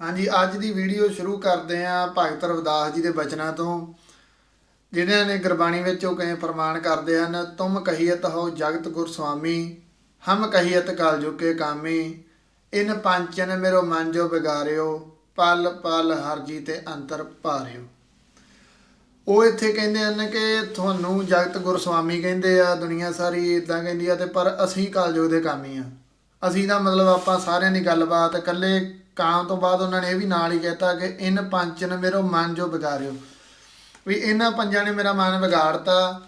ਹਾਂਜੀ, ਅੱਜ ਦੀ ਵੀਡੀਓ ਸ਼ੁਰੂ ਕਰਦੇ ਹਾਂ ਭਗਤ ਰਵਿਦਾਸ ਜੀ ਦੇ ਬਚਨਾਂ ਤੋਂ। ਜਿਹੜਿਆਂ ਨੇ ਗੁਰਬਾਣੀ ਵਿੱਚ ਉਹ ਕਹੇ ਪ੍ਰਮਾਣ ਕਰਦੇ ਹਨ, ਤੁਮ ਕਹੀਤ ਹੋ ਜਗਤ ਗੁਰ ਸੁਆਮੀ ਹਮ ਕਹੀਤ ਕਲ ਜੁਕੇ ਕਾਮੀ, ਇਨ ਪੰਚਨ ਮੇਰੋ ਮਨ ਜੋ ਬਿਗਾਰਿਓ ਪਲ ਪਲ ਹਰ ਜੀ ਤੇ ਅੰਤਰ ਭਾਰਿਓ। ਉਹ ਇੱਥੇ ਕਹਿੰਦੇ ਹਨ ਕਿ ਤੁਹਾਨੂੰ ਜਗਤ ਗੁਰਸਵਾਮੀ ਕਹਿੰਦੇ ਆ, ਦੁਨੀਆ ਸਾਰੀ ਇਦਾਂ ਕਹਿੰਦੀ ਆ ਤੇ ਪਰ ਅਸੀਂ ਕਲਯੁਗ ਦੇ ਕਾਮੀ ਆ। ਅਸੀਂ ਦਾ ਮਤਲਬ ਆਪਾਂ ਸਾਰਿਆਂ ਦੀ ਗੱਲਬਾਤ ਇਕੱਲੇ ਕਾਮ ਤੋਂ ਬਾਅਦ ਉਹਨਾਂ ਨੇ ਇਹ ਵੀ ਨਾਲ ਹੀ ਕਹਿਤਾ ਕਿ ਇਨ ਪੰਚਨ ਮੇਰੋ ਮਨ ਜੋ ਵਿਗਾਰਿਓ। ਵੀ ਇਹਨਾਂ ਪੰਜਾਂ ਨੇ ਮੇਰਾ ਮਨ ਵਿਗਾੜਤਾ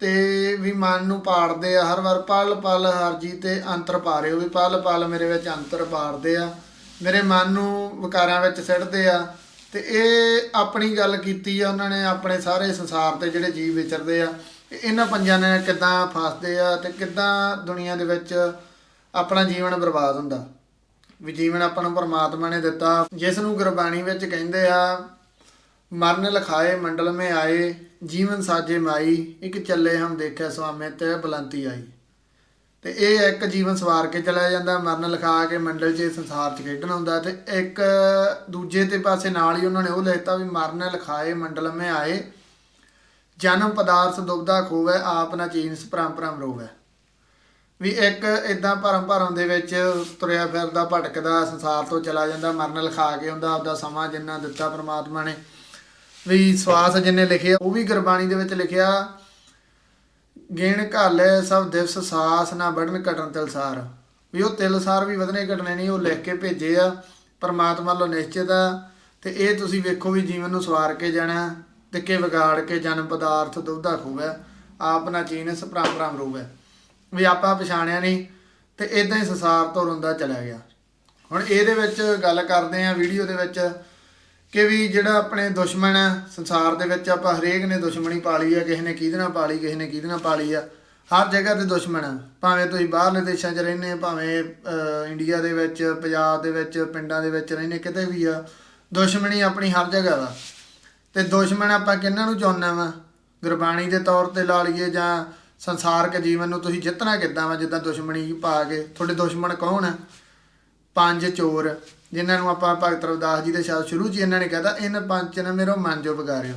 ਤੇ ਵੀ ਮਨ ਨੂੰ ਪਾੜਦੇ ਆ, ਹਰ ਵਾਰ ਪਲ ਪਲ ਹਰ ਜੀ ਤੇ ਅੰਤਰ ਪਾ ਰਹੇ ਹੋ ਵੀ ਪਲ ਪਲ ਮੇਰੇ ਵਿੱਚ ਅੰਤਰ ਪਾੜਦੇ ਆ। ਮੇਰੇ ਮਨ ਨੂੰ ਵਿਕਾਰਾਂ ਵਿੱਚ ਸਿੱਟਦੇ ਆ ਤੇ ਇਹ ਆਪਣੀ ਗੱਲ ਕੀਤੀ ਆ, ਉਹਨਾਂ ਨੇ ਆਪਣੇ ਸਾਰੇ ਸੰਸਾਰ ਤੇ ਜਿਹੜੇ ਜੀਵ ਵਿਚਰਦੇ ਆ ਇਹਨਾਂ ਪੰਜਾਂ ਨੇ ਕਿੱਦਾਂ ਫਸਦੇ ਆ ਤੇ ਕਿੱਦਾਂ ਦੁਨੀਆ ਦੇ ਵਿੱਚ ਆਪਣਾ ਜੀਵਨ ਬਰਬਾਦ ਹੁੰਦਾ। ਵੀ ਜੀਵਨ ਆਪਾਂ ਨੂੰ ਪਰਮਾਤਮਾ ਨੇ ਦਿੱਤਾ। ਜਿਸ ਨੂੰ ਗੁਰਬਾਣੀ ਵਿੱਚ ਕਹਿੰਦੇ ਆ, ਮਰਨ ਲਖਾਏ, ਮੰਡਲ ਮੇ ਆਏ, ਜੀਵਨ ਸਾਜੇ ਮਾਈ, ਇੱਕ ਚੱਲੇ ਹਮ ਦੇਖਿਆ ਸੁਆਮੇ ਤੇ ਬਲੰਤੀ ਆਈ। ਤੇ ਇਹ ਇੱਕ ਜੀਵਨ ਸਵਾਰ ਕੇ ਚਲਾ ਜਾਂਦਾ, ਮਰਨ ਲਿਖਾ ਕੇ ਮੰਡਲ 'ਚ ਸੰਸਾਰ 'ਚ ਖੇਡਣ ਹੁੰਦਾ ਤੇ ਇੱਕ ਦੂਜੇ ਤੇ ਪਾਸੇ ਨਾਲ ਹੀ ਉਹਨਾਂ ਨੇ ਉਹ ਲਿਖਤਾ ਵੀ ਮਰਨ ਲਿਖਾਏ, ਮੰਡਲ ਮੇ ਆਏ, ਜਨਮ ਪਦਾਰਥ ਦੁਬਦਾ ਖੋਵੇ, ਆਪ ਨਾ ਚੀਨਸ ਪਰੰਪਰਾ ਰੋਵੇ। ਵੀ ਇੱਕ ਇਦਾਂ ਭਰਮ ਭਰਮ ਦੇ ਵਿੱਚ ਤੁਰਿਆ ਫਿਰਦਾ, ਭਟਕਦਾ, ਸੰਸਾਰ ਤੋਂ ਚਲਾ ਜਾਂਦਾ, ਮਰਨ ਲਿਖਾ ਕੇ ਹੁੰਦਾ, ਆਪਦਾ ਸਮਾਂ ਜਿੰਨਾ ਦਿੱਤਾ ਪ੍ਰਮਾਤਮਾ ਨੇ। ਵੀ ਸਵਾਸ ਜਿੰਨੇ ਲਿਖਿਆ ਉਹ ਵੀ ਗੁਰਬਾਣੀ ਦੇ ਵਿੱਚ ਲਿਖਿਆ, ਗਿਣ ਘਾਲੇ ਸਭ ਦਿਵਸ ਸਾਸ, ਨਾ ਬੜਨ ਘਟਨ ਤਿਲਸਾਰ ਵੀ ਉਹ ਤਿਲਸਾਰ ਵੀ ਵਧਨੇ ਘਟਨੇ ਨਹੀਂ, ਉਹ ਲਿਖ ਕੇ ਭੇਜੇ ਆ, ਪਰਮਾਤਮਾ ਵੱਲੋਂ ਨਿਸ਼ਚਿਤ ਆ, ਤੇ ਇਹ ਤੁਸੀਂ ਵੇਖੋ ਵੀ ਜੀਵਨ ਨੂੰ ਸਵਾਰ ਕੇ ਜਾਣਾ, ਤੇ ਕਿ ਵਿਗਾੜ ਕੇ ਜਨਮ ਪਦਾਰਥ ਦੁਬਦਾ ਖੋਵੇ ਆਪ ਨਾ ਚੀਨਸ ਪਰੰਪਰਾਮ ਰੂਵੇ ਵੀ ਆਪਾਂ ਪਛਾਣਿਆ ਨਹੀਂ ਤੇ ਇਦਾਂ ਹੀ ਸੰਸਾਰ ਤੋਂ ਰੋਂਦਾ ਚਲਾ ਗਿਆ। ਹੁਣ ਇਹਦੇ ਵਿੱਚ ਗੱਲ ਕਰਦੇ ਆ ਵੀਡੀਓ ਦੇ ਵਿੱਚ ਕਿ ਵੀ ਜਿਹੜਾ ਆਪਣੇ ਦੁਸ਼ਮਣ ਹੈ ਸੰਸਾਰ ਦੇ ਵਿੱਚ ਆਪਾਂ ਹਰੇਕ ਨੇ ਦੁਸ਼ਮਣੀ ਪਾਲੀ ਆ, ਕਿਸੇ ਨੇ ਕਿਹਦੇ ਨਾਲ ਪਾਲੀ ਕਿਸੇ ਨੇ ਕਿਹਦੇ ਨਾਲ ਪਾਲੀ ਆ। ਹਰ ਜਗ੍ਹਾ ਤੇ ਦੁਸ਼ਮਣ ਆ। ਭਾਵੇਂ ਤੁਸੀਂ ਬਾਹਰਲੇ ਦੇਸ਼ਾਂ 'ਚ ਰਹਿੰਦੇ ਆ ਭਾਵੇਂ ਇੰਡੀਆ ਦੇ ਵਿੱਚ, ਪੰਜਾਬ ਦੇ ਵਿੱਚ, ਪਿੰਡਾਂ ਦੇ ਵਿੱਚ ਰਹਿੰਦੇ ਕਿਤੇ ਵੀ ਆ, ਦੁਸ਼ਮਣੀ ਆਪਣੀ ਹਰ ਜਗ੍ਹਾ ਦਾ ਤੇ ਦੁਸ਼ਮਣ ਆਪਾਂ ਕਿਹਨਾਂ ਨੂੰ ਚਾਹੁੰਨਾ ਵਾ? ਗੁਰਬਾਣੀ ਦੇ ਤੌਰ ਤੇ ਲਾ ਲਈਏ ਜਾਂ ਸੰਸਾਰਕ ਜੀਵਨ ਨੂੰ ਤੁਸੀਂ ਜਿੱਤਣਾ ਕਿੱਦਾਂ ਵਾ? ਜਿੱਦਾਂ ਦੁਸ਼ਮਣੀ ਪਾ ਕੇ। ਤੁਹਾਡੇ ਦੁਸ਼ਮਣ ਕੌਣ ਆ? ਪੰਜ ਚੋਰ, ਜਿਨ੍ਹਾਂ ਨੂੰ ਆਪਾਂ ਭਗਤ ਰਵਿਦਾਸ ਜੀ ਦੇ ਸ਼ਬਦ ਸ਼ੁਰੂ 'ਚ ਇਹਨਾਂ ਨੇ ਕਹਿਤਾ ਇਹਨਾਂ ਪੰਜ ਨੇ ਮੇਰਾ ਮਨ ਜੋ ਵਿਗਾੜਿਓ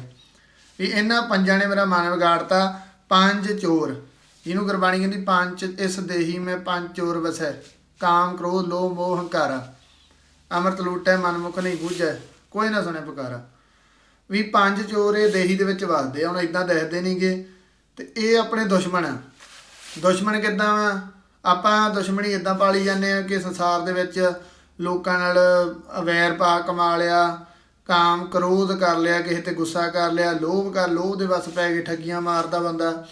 ਵੀ ਇਹਨਾਂ ਪੰਜਾਂ ਨੇ ਮੇਰਾ ਮਨ ਵਿਗਾੜਤਾ, ਪੰਜ ਚੋਰ। ਜਿਹਨੂੰ ਗੁਰਬਾਣੀ ਕਹਿੰਦੀ, ਪੰਜ ਇਸ ਦੇਹੀ ਮੈਂ ਪੰਜ ਚੋਰ ਵਸੈ। ਕਾਮ, ਕ੍ਰੋਧ, ਲੋਭ, ਮੋਹ, ਹੰਕਾਰਾ। ਅੰਮ੍ਰਿਤ ਲੂਟੈ ਮਨ ਮੁਖ ਨਹੀਂ ਬੂਝੈ ਕੋਈ ਨਾ ਸੁਣੇ ਪੁਕਾਰਾ। ਵੀ ਪੰਜ ਚੋਰ ਇਹ ਦੇਹੀ ਦੇ ਵਿੱਚ ਵਸਦੇ ਆ। ਹੁਣ ਇਦਾਂ ਦੱਸਦੇ ਨਹੀਂਗੇ ਤੇ ਇਹ ਆਪਣੇ ਦੁਸ਼ਮਣ ਆ। ਦੁਸ਼ਮਣ ਕਿੱਦਾਂ ਵਾ? ਆਪਾਂ ਦੁਸ਼ਮਣੀ ਇਦਾਂ ਪਾਲੀ ਜਾਂਦੇ ਆ ਕਿ ਸੰਸਾਰ ਦੇ ਵਿੱਚ ਲੋਕਾਂ ਨਾਲ ਅਵੈਰ ਪਾ ਕਮਾ ਲਿਆ, ਕਾਮ ਕ੍ਰੋਧ ਕਰ ਲਿਆ, ਕਿਸੇ ਤੇ ਗੁੱਸਾ ਕਰ ਲਿਆ, ਲੋਭ ਕਰ, ਲੋਭ ਦੇ ਵਸ ਪੈ ਕੇ ਠੱਗੀਆਂ ਮਾਰਦਾ ਬੰਦਾ।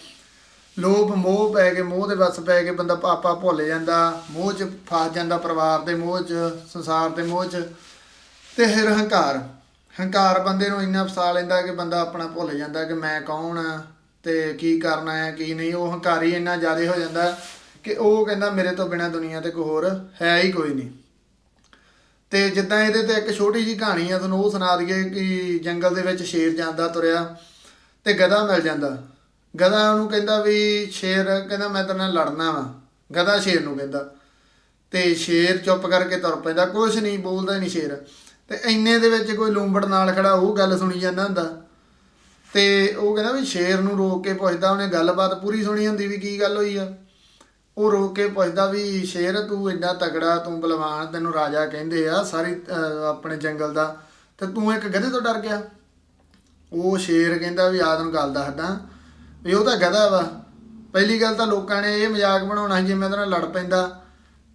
ਲੋਭ ਮੋਹ ਪੈ ਕੇ, ਮੋਹ ਦੇ ਵਸ ਪੈ ਕੇ ਬੰਦਾ ਪਾਪਾ ਭੁੱਲ ਜਾਂਦਾ, ਮੋਹ 'ਚ ਫਸ ਜਾਂਦਾ ਪਰਿਵਾਰ ਦੇ ਮੋਹ 'ਚ, ਸੰਸਾਰ ਦੇ ਮੋਹ 'ਚ। ਤੇ ਫਿਰ ਹੰਕਾਰ। ਹੰਕਾਰ ਬੰਦੇ ਨੂੰ ਇੰਨਾ ਫਸਾ ਲੈਂਦਾ ਕਿ ਬੰਦਾ ਆਪਣਾ ਭੁੱਲ ਜਾਂਦਾ ਕਿ ਮੈਂ ਕੌਣ ਆ? ਤੇ ਕੀ ਕਰਨਾ ਹੈ, ਕੀ ਨਹੀਂ, ਉਹ ਹੰਕਾਰੀ ਇੰਨਾ ਜ਼ਿਆਦਾ ਹੋ ਜਾਂਦਾ ਕਿ ਉਹ ਕਹਿੰਦਾ ਮੇਰੇ ਤੋਂ ਬਿਨਾ ਦੁਨੀਆ ਤੇ ਕੋਈ ਹੋਰ ਹੈ ਹੀ ਕੋਈ ਨਹੀਂ। ਤੇ ਜਿੱਦਾਂ ਇਹਦੇ ਤੇ ਇੱਕ ਛੋਟੀ ਜੀ ਕਹਾਣੀ ਆ, ਤੁਹਾਨੂੰ ਉਹ ਸੁਣਾ ਦਈਏ ਕਿ ਜੰਗਲ ਦੇ ਵਿੱਚ ਸ਼ੇਰ ਜਾਂਦਾ, ਤੁਰਿਆ ਤੇ ਗਧਾ ਮਿਲ ਜਾਂਦਾ। ਗਧਾ ਉਹਨੂੰ ਕਹਿੰਦਾ ਵੀ ਸ਼ੇਰ, ਕਹਿੰਦਾ ਮੈਂ ਤੇਰੇ ਨਾਲ ਲੜਨਾ ਵਾ। ਗਧਾ ਸ਼ੇਰ ਨੂੰ ਕਹਿੰਦਾ। ਤੇ ਸ਼ੇਰ ਚੁੱਪ ਕਰਕੇ ਤੁਰ ਪੈਂਦਾ ਕੁਝ ਨਹੀਂ, ਬੋਲਦਾ ਹੀ ਨਹੀਂ ਸ਼ੇਰ। ਤੇ ਇੰਨੇ ਦੇ ਵਿੱਚ ਕੋਈ ਲੂੰਬੜ ਨਾਲ ਖੜਾ ਉਹ ਗੱਲ ਸੁਣੀ ਜਾਂਦਾ ਹੁੰਦਾ। ਤੇ ਉਹ ਕਹਿੰਦਾ ਵੀ ਸ਼ੇਰ ਨੂੰ ਰੋਕ ਕੇ ਪੁੱਛਦਾ, ਉਹਨੇ ਗੱਲਬਾਤ ਪੂਰੀ ਸੁਣੀ ਹੁੰਦੀ ਵੀ ਕੀ ਗੱਲ ਹੋਈ ਆ। ਉਹ ਰੋਕ ਕੇ ਪੁੱਛਦਾ ਵੀ ਸ਼ੇਰ, ਤੂੰ ਇੰਨਾ ਤਗੜਾ ਤੂੰ ਬਲਵਾਨ, ਤੈਨੂੰ ਰਾਜਾ ਕਹਿੰਦੇ ਆ ਸਾਰੀ ਆਪਣੇ ਜੰਗਲ ਦਾ, ਤੇ ਤੂੰ ਇੱਕ ਗਧੇ ਤੋਂ ਡਰ ਗਿਆ। ਉਹ ਸ਼ੇਰ ਕਹਿੰਦਾ ਵੀ ਆਦਮ ਗੱਲ ਦੱਸਦਾ, ਵੀ ਉਹ ਤਾਂ ਗਧਾ ਵਾ। ਪਹਿਲੀ ਗੱਲ ਤਾਂ ਲੋਕਾਂ ਨੇ ਇਹ ਮਜ਼ਾਕ ਬਣਾਉਣਾ ਸੀ ਜੇ ਮੈਂ ਉਹਦੇ ਨਾਲ ਲੜ ਪੈਂਦਾ,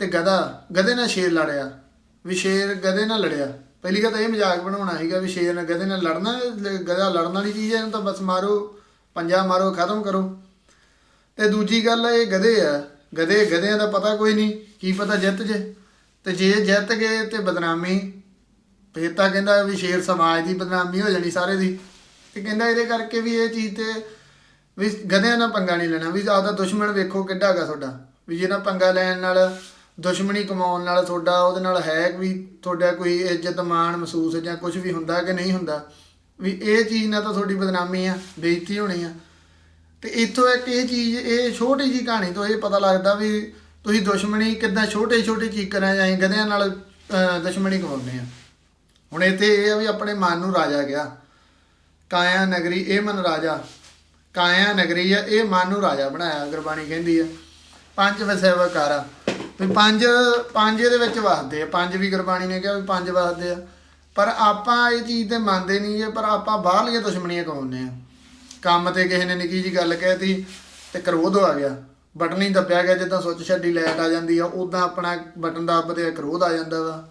ਤੇ ਗਧਾ, ਗਧੇ ਨਾਲ ਸ਼ੇਰ ਲੜਿਆ, ਵੀ ਸ਼ੇਰ ਗਧੇ ਨਾਲ ਲੜਿਆ। ਪਹਿਲੀ ਗੱਲ ਤਾਂ ਇਹ ਮਜ਼ਾਕ ਬਣਾਉਣਾ ਸੀਗਾ ਵੀ ਸ਼ੇਰ ਨਾਲ ਗਧੇ ਨਾਲ ਲੜਨਾ, ਗਧਾ ਲੜਨ ਵਾਲੀ ਚੀਜ਼ ਹੈ, ਇਹਨੂੰ ਤਾਂ ਬਸ ਮਾਰੋ, ਪੰਜਾ ਮਾਰੋ, ਖਤਮ ਕਰੋ। ਤੇ ਦੂਜੀ ਗੱਲ ਇਹ ਗਧੇ ਆ, ਗਧੇ, ਗਧਿਆਂ ਦਾ ਪਤਾ ਕੋਈ ਨਹੀਂ, ਕੀ ਪਤਾ ਜਿੱਤ ਜੇ। ਤੇ ਜੇ ਜਿੱਤ ਗਏ ਤੇ ਬਦਨਾਮੀ, ਫੇਰ ਤਾਂ ਕਹਿੰਦਾ ਵੀ ਸ਼ੇਰ ਸਮਾਜ ਦੀ ਬਦਨਾਮੀ ਹੋ ਜਾਣੀ ਸਾਰੇ ਦੀ। ਤੇ ਕਹਿੰਦਾ ਇਹਦੇ ਕਰਕੇ ਵੀ ਇਹ ਚੀਜ਼ ਤੇ ਵੀ ਗਧਿਆਂ ਨਾਲ ਪੰਗਾ ਨਹੀਂ ਲੈਣਾ, ਵੀ ਆਪਦਾ ਦੁਸ਼ਮਣ ਵੇਖੋ ਕਿੱਡਾ ਹੈਗਾ ਤੁਹਾਡਾ, ਵੀ ਜੇ ਨਾ ਪੰਗਾ ਲੈਣ ਨਾਲ ਦੁਸ਼ਮਣੀ ਕਮਾਉਣ ਨਾਲ ਤੁਹਾਡਾ, ਉਹਦੇ ਨਾਲ ਹੈ ਵੀ ਤੁਹਾਡਾ ਕੋਈ ਇੱਜ਼ਤ, ਮਾਣ ਮਹਿਸੂਸ ਜਾਂ ਕੁਝ ਵੀ ਹੁੰਦਾ ਕਿ ਨਹੀਂ ਹੁੰਦਾ। ਵੀ ਇਹ ਚੀਜ਼ ਨਾਲ ਤਾਂ ਤੁਹਾਡੀ ਬਦਨਾਮੀ ਆ, ਬੇਇੱਜ਼ਤੀ ਹੋਣੀ ਆ। ਤੇ ਇੱਥੋਂ ਇੱਕ ਇਹ ਚੀਜ਼, ਇਹ ਛੋਟੀ ਜੀ ਕਹਾਣੀ ਤੋਂ ਇਹ ਪਤਾ ਲੱਗਦਾ ਵੀ ਤੁਸੀਂ ਦੁਸ਼ਮਣੀ ਕਿੱਦਾਂ ਛੋਟੇ ਛੋਟੇ ਚੀਕਰਾਂ ਜਾਂ ਗਧਿਆਂ ਨਾਲ ਦੁਸ਼ਮਣੀ ਕਮਾਉਂਦੇ ਆ। ਹੁਣ ਇੱਥੇ ਇਹ ਆ ਵੀ ਆਪਣੇ ਮਨ ਨੂੰ ਰਾਜਾ ਗਿਆ ਕਾਇਆ ਨਗਰੀ, ਇਹ ਮਨ ਰਾਜਾ। ਕਾਇਆ ਨਗਰੀ ਆ, ਇਹ ਮਨ ਨੂੰ ਰਾਜਾ ਬਣਾਇਆ ਗੁਰਬਾਣੀ ਕਹਿੰਦੀ ਆ। ਪੰਜ ਵਸੈ ਵਕਾਰਾ ਵੀ ਪੰਜ ਪੰਜ ਇਹਦੇ ਵਿੱਚ ਵਸਦੇ ਆ। ਪੰਜ ਵੀ ਗੁਰਬਾਣੀ ਨੇ ਕਿਹਾ ਵੀ ਪੰਜ ਵਸਦੇ ਆ। ਪਰ ਆਪਾਂ ਇਹ ਚੀਜ਼ ਤੇ ਮੰਨਦੇ ਨਹੀਂ ਪਰ ਆਪਾਂ ਬਾਹਰਲੀਆਂ ਦੁਸ਼ਮਣੀਆਂ ਕਮਾਉਂਦੇ ਆ? ਕੰਮ ਤੇ ਕਿਸੇ ਨੇ ਨਿੱਕੀ ਜੀ ਗੱਲ ਕਹਿਤੀ ਤੇ ਕ੍ਰੋਧ ਆ ਗਿਆ। ਬਟਨ ਹੀ ਦੱਬਿਆ ਗਿਆ, ਜਿੱਦਾਂ ਸੁੱਚ ਛੱਡੀ ਲਾਈਟ ਆ ਜਾਂਦੀ ਆ ਉਦਾਂ ਆਪਣਾ ਬਟਨ ਦੱਬਦੇ ਕ੍ਰੋਧ ਆ ਜਾਂਦਾ ਵਾ।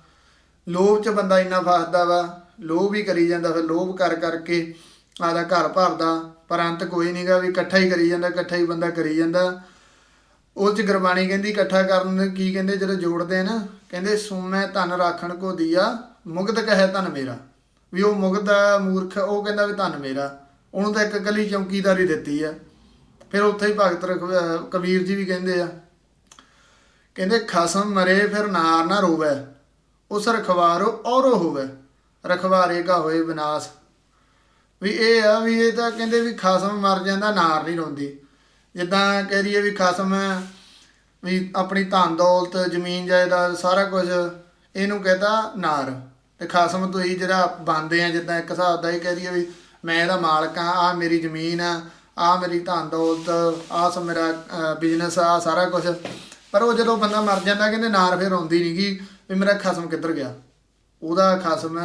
ਲੋਭ ਚ ਬੰਦਾ ਇੰਨਾ ਫਸਦਾ ਵਾ, ਲੋਭ ਹੀ ਕਰੀ ਜਾਂਦਾ, ਫਿਰ ਲੋਭ ਕਰ ਕਰਕੇ ਆਦਾ ਘਰ ਭਰਦਾ। ਪਰ ਅੰਤ ਕੋਈ ਨਹੀਂਗਾ ਵੀ ਇਕੱਠਾ ਹੀ ਕਰੀ ਜਾਂਦਾ, ਇਕੱਠਾ ਹੀ ਬੰਦਾ ਕਰੀ ਜਾਂਦਾ। ਉਹ ਚ ਗੁਰਬਾਣੀ ਕਹਿੰਦੀ ਇਕੱਠਾ ਕਰਨ ਕੀ ਕਹਿੰਦੇ ਜਦੋਂ ਜੋੜਦੇ ਆ ਨਾ ਕਹਿੰਦੇ ਸੂਮੈ ਧਨ ਰਾਖਣ ਕੋ ਦੀਆ ਮੁਗਧ ਕਹੈ ਧਨ ਮੇਰਾ। ਵੀ ਉਹ ਮੁਗਧ ਆ, ਮੂਰਖ ਉਹ ਕਹਿੰਦਾ ਵੀ ਧਨ ਮੇਰਾ। ਉਹਨੂੰ ਤਾਂ ਇੱਕ ਕਲੀ ਚੌਕੀਦਾਰੀ ਦਿੱਤੀ ਆ। ਫਿਰ ਉੱਥੇ ਹੀ ਭਗਤ ਰਘ- ਕਬੀਰ ਜੀ ਵੀ ਕਹਿੰਦੇ ਆ ਕਹਿੰਦੇ ਖਸਮ ਮਰੇ ਫਿਰ ਨਾਰ ਨਾ ਰੋਵੇ ਉਸ ਰਖਵਾਰੋ ਔਰੋ ਹੋਵੇ ਰਖਵਾਰੇ ਕਾ ਹੋਏ ਵਿਨਾਸ਼। ਵੀ ਇਹ ਆ ਵੀ ਇਹ ਤਾਂ ਕਹਿੰਦੇ ਵੀ ਖਸਮ ਮਰ ਜਾਂਦਾ ਨਾਰ ਨਹੀਂ ਰੋਂਦੀ। ਜਿੱਦਾਂ ਕਹਿ ਰਹੀਏ ਵੀ ਖਸਮ ਵੀ ਆਪਣੀ ਧਨ ਦੌਲਤ, ਜ਼ਮੀਨ ਜਾਇਦਾਦ, ਸਾਰਾ ਕੁਝ ਇਹਨੂੰ ਕਹਿੰਦਾ ਨਾਰ। ਤੇ ਖਸਮ ਤੋਂ ਹੀ ਜਿਹੜਾ ਬੰਦੇ ਆ, ਜਿੱਦਾਂ ਇੱਕ ਹਿਸਾਬ ਦਾ ਇਹ ਕਹਿ ਦਈਏ ਵੀ ਮੈਂ ਇਹਦਾ ਮਾਲਕ ਆ ਆ ਮੇਰੀ ਜ਼ਮੀਨ ਆ ਆ ਮੇਰੀ ਧਨ ਦੌਲਤ ਆ ਸ ਮੇਰਾ ਬਿਜ਼ਨਸ ਆ ਸਾਰਾ ਕੁਝ ਪਰ ਉਹ ਜਦੋਂ ਬੰਦਾ ਮਰ ਜਾਂਦਾ, ਕਹਿੰਦੇ ਨਾਰ ਫਿਰ ਆਉਂਦੀ ਨਹੀਂ ਨਹੀਂਗੀ ਵੀ ਮੇਰਾ ਖਸਮ ਕਿੱਧਰ ਗਿਆ? ਉਹਦਾ ਖਸਮ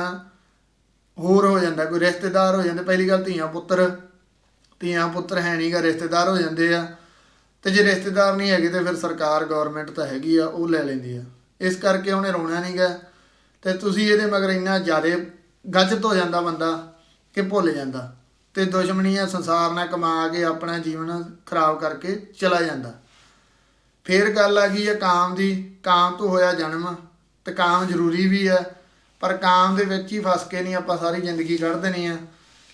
ਹੋਰ ਹੋ ਜਾਂਦਾ, ਕੋਈ ਰਿਸ਼ਤੇਦਾਰ ਹੋ ਜਾਂਦੇ, ਪਹਿਲੀ ਗੱਲ ਧੀਆਂ ਪੁੱਤਰ। ਧੀਆਂ ਪੁੱਤਰ ਹੈ ਨਹੀਂਗਾ ਰਿਸ਼ਤੇਦਾਰ ਹੋ ਜਾਂਦੇ ਆ। ਤੇ ਜੇ ਰਿਸ਼ਤੇਦਾਰ ਨਹੀਂ ਹੈਗੇ ਤੇ ਫਿਰ ਸਰਕਾਰ ਗਵਰਨਮੈਂਟ ਤਾਂ ਹੈਗੀ ਆ, ਉਹ ਲੈ ਲੈਂਦੀ ਆ। ਇਸ ਕਰਕੇ ਉਹਨੇ ਰੋਣਾ ਨਹੀਂਗਾ ਤੇ ਤੁਸੀਂ ਇਹਦੇ ਮਗਰ ਇੰਨਾ ਜ਼ਿਆਦਾ ਗੱਜਤ ਹੋ ਜਾਂਦਾ ਬੰਦਾ ਕਿ ਭੁੱਲ ਜਾਂਦਾ। ਤੇ ਦੁਸ਼ਮਣੀਆਂ ਸੰਸਾਰ ਨਾਲ ਕਮਾ ਕੇ ਆਪਣਾ ਜੀਵਨ ਖਰਾਬ ਕਰਕੇ ਚਲਾ ਜਾਂਦਾ। ਫੇਰ ਗੱਲ ਆ ਗਈ ਹੈ ਕਾਮ ਦੀ। ਕਾਮ ਤੋਂ ਹੋਇਆ ਜਨਮ ਤੇ ਕਾਮ ਜ਼ਰੂਰੀ ਵੀ ਹੈ ਪਰ ਕਾਮ ਦੇ ਵਿੱਚ ਹੀ ਫਸ ਕੇ ਨਹੀਂ ਆਪਾਂ ਸਾਰੀ ਜ਼ਿੰਦਗੀ ਕੱਢ ਦੇਣੀ ਆ।